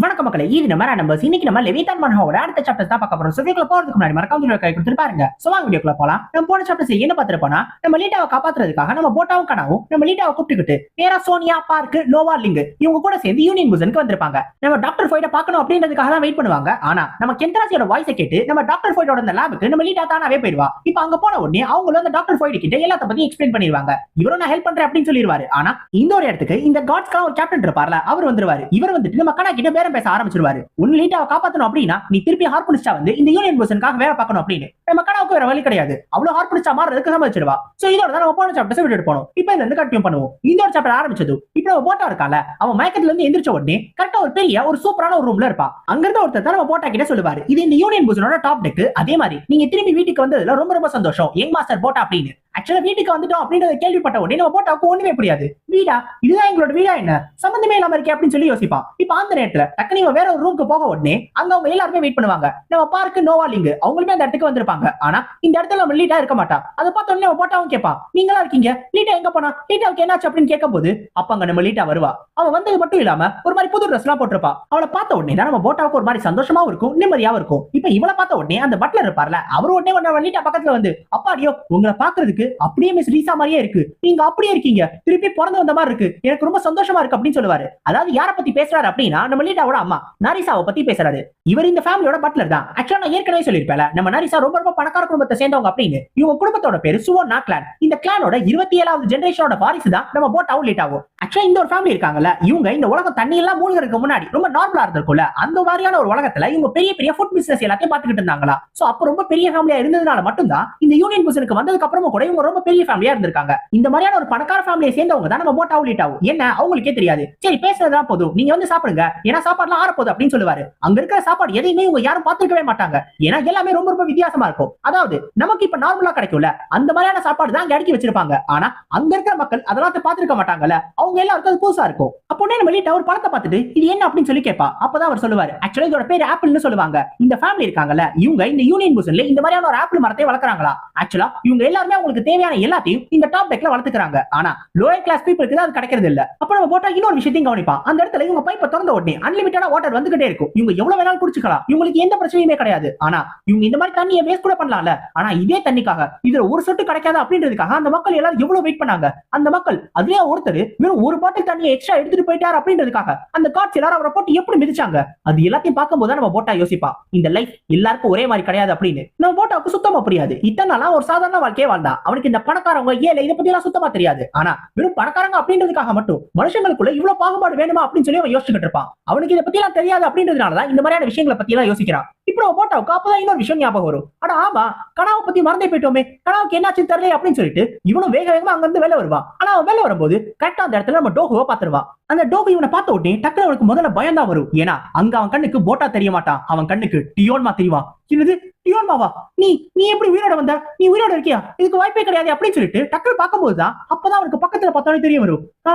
வணக்கம் மக்களே இது நம்ம நம்பர்ஸ் இன்னைக்கு நம்ம லெவிதான் மனோட அடுத்த சாப்டர் தான் பார்க்க போறோம். வீடியோக்குள்ள போறதுக்கு முன்னாடி மறக்காம கை கொடுத்து பாருங்க. சோ வாங்க வீடியோக்குள்ள போலாம். நம்ம போன சாப்டர்ஸ் என்ன பார்த்திருப்போம்னா நம்ம லீட்டாவை காப்பாத்துறதுக்காக நம்ம போட்டாவும் கனாவும் நம்ம லீட்டாவை கூப்பிட்டுக்கிட்டு நேரா சோனியா பார்க் லோவா லிங்க் இவங்க கூட சேர்ந்து யூனியன் பூசனுக்கு வந்திருப்பாங்க. நம்ம டாக்டர் ஃபைட பார்க்கணும் அப்படின்றதுக்காக தான் வெயிட் பண்ணுவாங்க. ஆனா நம்ம கெந்தராசியோட வாய்ஸை கேட்டு நம்ம டாக்டர் ஃபோய்டோட அந்த லேபுக்கு நம்ம லீட்டா தானாவே போயிடுவா. இப்போ அங்க போன உடனே அவங்களும் அந்த டாக்டர் ஃபோய்டு கிட்ட எல்லாத்த பத்தி எக்ஸ்பிளைன் பண்ணிடுவாங்க. இவரும் நான் ஹெல்ப் பண்றேன் அப்படின்னு சொல்லிடுவாரு. ஆனா இந்த ஒரு இடத்துக்கு இந்த காட்ஸ்க்கான ஒரு கேப்டன் இருப்பார்ல அவர் வந்துருவாரு. இவர் வந்துட்டு நம்ம கணக்கிட்ட பேரம் பேச ஆரம்பிச்சிருவாரு. உன் லீட்டாவை காப்பாத்தணும் அப்படின்னா நீ திருப்பி ஹார்பனிஸ்டா வந்து இந்த யூனியன் புசனுக்காக வேலை பார்க்கணும் அப்படின்னு. நம்ம கடாவுக்கு வேற வழி கிடையாது. அவ்வளவு ஹார்பனிஸ்டா மாறதுக்கு சம்மதிச்சிருவா சோ இதோட தான் நம்ம போன சாப்டர்ஸ் விட்டுட்டு போனோம். இப்போ இதுல இருந்து கண்டினியூ பண்ணுவோம். இந்த ஒரு சாப்டர் ஆரம்பிச்சது இப்போ நம்ம போட்டா இருக்கால அவன் மயக்கத்துல இருந்து எந்திரிச்ச உடனே கரெக்டா ஒரு பெரிய ஒரு சூப்பரான ஒரு ரூம்ல இருப்பா அங்க இருந்து ஒருத்தர் தான் நம்ம போட்டா கிட்ட சொல்லுவாரு. இது இந்த யூனியன் பூசனோட டாப் டெக் அதே மாதிரி நீங்க திரும்பி வீட்டுக்கு வந்ததுல ரொம்ப ரொம்ப சந்தோஷம். எங் மாஸ்டர் போட்டா அப்படின்னு. ஆக்சுவலா வீட்டுக்கு வந்துட்டோம் அப்படின்றத கேள்விப்பட்ட உடனே நம்ம போட்டாவுக்கு ஒண்ணுமே புரியாது. வீடா? இதுதான் எங்களோட வீடா என்ன? சம்பந்தமே இல்லாம இருக்கே அப்படின்னு சொல்லி யோசிப்பா இப்ப அந்த நேரத்துல டக்குனு வேற ஒரு ரூமுக்கு போக உடனே அங்க அவங்க எல்லாருமே வெயிட் பண்ணுவாங்க. நம்ம பார்க்கு நோவாலிங்க அவங்களுமே அந்த இடத்துக்கு வந்திருப்பாங்க. ஆனா இந்த இடத்துல நம்ம லீட்டா இருக்க மாட்டா. அதை பார்த்த உடனே அவன் போட்டாவும் கேட்பா நீங்களா இருக்கீங்க? லீட்டா எங்க போனா? லீட்டாவுக்கு என்னாச்சு அப்படின்னு கேட்கும்போது அப்ப அங்க நம்ம லீட்டா வருவா. அவன் வந்தது மட்டும் இல்லாம ஒரு மாதிரி புது ட்ரெஸ் எல்லாம் போட்டிருப்பா. அவளை பார்த்த உடனே தான் நம்ம போட்டாவுக்கு ஒரு மாதிரி சந்தோஷமாவும் இருக்கும் நிம்மதியாவும் இருக்கும். இப்ப இவளை பார்த்த உடனே அந்த பட்லர் இருப்பார்ல அவர் உடனே உடனே லீட்டா பக்கத்துல வந்து அப்பாடியோ உங்களை பாக்குறதுக்கு அப்படியே மிஸ் ரீசா மாதிரியே இருக்கு. நீங்க அப்படியே இருக்கீங்க. திருப்பி பிறந்து வந்த மாதிரி இருக்கு. எனக்கு ரொம்ப சந்தோஷமா இருக்கு அப்படின்னு சொல்லுவாரு. அதாவது யார பத்தி பேசுறாரு அப்படின்னா நம்ம லீட்டாவோட அம்மா நரிசாவை பத்தி பேசுறாரு. இவர் இந்த ஃபேமிலியோட பட்லர் தான். ஆக்சுவலா நான் ஏற்கனவே சொல்லியிருப்பேன் நம்ம நரிசா ரொம்ப ரொம்ப பணக்கார குடும்பத்தை சேர்ந்தவங்க அப்படின்னு இவங்க குடும்பத்தோட பேரு சுவர்ணா கிளான் இந்த கிளானோட இருபத்தி ஏழாவது ஜெனரேஷனோட வாரிசு தான் நம்ம போட் அவுட்லேட் ஆகும். ஆக்சுவலா இந்த ஒரு ஃபேமிலி இருக்காங்கல்ல இவங்க இந்த உலகம் தண்ணி எல்லாம் மூழ்கிறதுக்கு முன்னாடி ரொம்ப நார்மலா இருந்திருக்கும்ல அந்த மாதிரியான ஒரு உலகத்துல இவங்க பெரிய பெரிய ஃபுட் பிசினஸ் எல்லாத்தையும் பாத்துக்கிட்டு இருந்தாங்களா? சோ அப்ப ரொம்ப பெரிய ஃபேமிலியா இருந்ததுனால மட்டும்தான் இந்த யூனியன் புசனுக்கு வந்ததுக்கு அப்புறமா கூட இவங்க ரொம்ப பெரிய ஃபேமிலியா இருந்திருக்காங்க. இந்த மாதிரியான ஒரு பணக்கார ஃபேமிலியை சேர்ந்தவங்க தான் நம்ம ஆப்லேட் ஆகும். என்ன அவங்களுக்கே தெரியாது. சரி பேசுறதுதான் போதும். நீங்க வந்து சாப்பிடுங்க. ஏன்னா சாப்பாடுலாம் ஆறப்போகுது அப்படின்னு சொல்லுவாரு. அங்க இருக்கிற சாப்பாடு எதையுமே இவங்க யாரும் பாத்துக்கவே மாட்டாங்க. ஏன்னா எல்லாமே ரொம்ப ரொம்ப வித்தியாசமா இருக்கும். அதாவது நமக்கு இப்ப நார்மலா கிடைக்கும்ல அந்த மாதிரியான சாப்பாடு தான் அங்க அடுக்கி வச்சிருப்பாங்க. ஆனா அங்க இருக்கிற மக்கள் அதெல்லாம் பாத்துருக்க மாட்டாங்கல்ல அவங்க எல்லாருக்கும் அது புதுசா இருக்கும். அப்போ நம்ம வெளியிட்ட ஒரு படத்தை பார்த்துட்டு இது என்ன அப்படின்னு சொல்லி கேட்பா. அப்பதான் அவர் சொல்லுவாரு. ஆக்சுவலா இதோட பேர் ஆப்பிள்னு சொல்லுவாங்க. இந்த ஃபேமிலி இருக்காங்கல்ல இவங்க இந்த யூனியன் பூசன்ல இந்த மாதிரியான ஒரு ஆப்பிள் மரத்தை வளர்க்குறாங்களா? ஆக்சுவலா இவங்க எல்லாருமே அவங்களுக்கு தேவையான எல்லாத்தையும் இந்த டாப் டெக்ல வளர்த்துக்கிறாங்க. ஆனா லோயர் கிளாஸ் பீப்புளுக்கு தான் அது கிடைக்கிறது இல்ல. அப்ப நம்ம போட்டா இன்னொரு விஷயத்தையும் கவனிப்பான் அந்த இடத்துல இவங்க பைப்பை திறந்த உடனே அன்லிமிட்டடா வாட்டர் வந்துகிட்டே இருக்கும். இவங்க எவ்வளவு வேணாலும் குடிச்சுக்கலாம். இவங்களுக்கு எந்த பிரச்சனையுமே கிடையாது. ஆனா இவங்க இந்த மாதிரி தண்ணியை வேஸ்ட் கூட பண்ணலாம்ல. ஆனா இதே தண்ணிக்காக இதுல ஒரு சொட்டு கிடைக்காது அப்படின்றதுக்காக அந்த மக்கள் எல்லாரும் எவ்வளவு வெயிட் பண்ணாங்க? அந்த மக்கள் அதுலயே ஒருத்தர் வெறும் ஒரு பாட்டில் தண்ணியை எக்ஸ்ட்ரா எடுத்துட்டு போயிட்டார் அப்படின்றதுக்காக அந்த காட்சி எல்லாரும் அவரை போட்டு எப்படி மிதிச்சாங்க? அது எல்லாத்தையும் பார்க்கும்போது நம்ம போட்டா யோசிப்பா. இந்த லைஃப் எல்லாருக்கும் ஒரே மாதிரி கிடையாது அப்படின்னு. நம்ம போட்டாவுக்கு சுத்தமா புரியாது. இத்தனை நாளா ஒரு சாதாரண வாழ்க்கையே வாழ்ந்தா அவனுக்கு இந்த பணக்காரவங்க ஏழை இதை பத்தி எல்லாம் சுத்தமா தெரியாது. ஆனா வெறும் பணக்காரங்க அப்படின்றதுக்காக மட்டும் மனுஷங்களுக்குள்ள இவ்வளவு பாகுபாடு வேணுமா அப்படின்னு சொல்லி அவன் யோசிச்சுட்டு இருப்பான். அவனுக்கு இதை பத்தி எல்லாம் தெரியாது அப்படின்றதுனாலதான் இந்த மாதிரியான விஷயங்களை பத்தி எல்லாம் யோசிக்கிறான். இப்போ நம்ம போட்டாவுக்கு அப்பதான் இன்னொரு விஷயம் ஞாபகம் வரும். ஆனா ஆமா? கனாவை பத்தி மறந்தே போயிட்டோமே. கனாவுக்கு என்னாச்சு தெரியல அப்படின்னு சொல்லிட்டு இவனும் வேக வேகமா அங்க இருந்து வெளில வருவா. ஆனா அவன் வெளில வரும்போது கரெக்டா அந்த இடத்துல நம்ம டோகுவை பாத்துருவா அந்த டோகு இவனை பார்த்த உடனே டக்குனு அவனுக்கு முதல்ல பயம் தான் வரும். ஏன்னா அங்க அவன் கண்ணுக்கு போட்டா தெரிய மாட்டான். அவன் கண்ணுக்கு டியோன்மா தெரியவான் என்னது? டியோன்மாவா நீ நீ எப்படி உயிரோட வந்த? நீ உயிரோட இருக்கியா? இதுக்கு வாய்ப்பே கிடையாது அப்படின்னு சொல்லிட்டு டக்குனு பார்க்கும்போது தான் அப்பதான் அவனுக்கு பக்கத்துல பார்த்தாலே தெரிய வரும். ஆ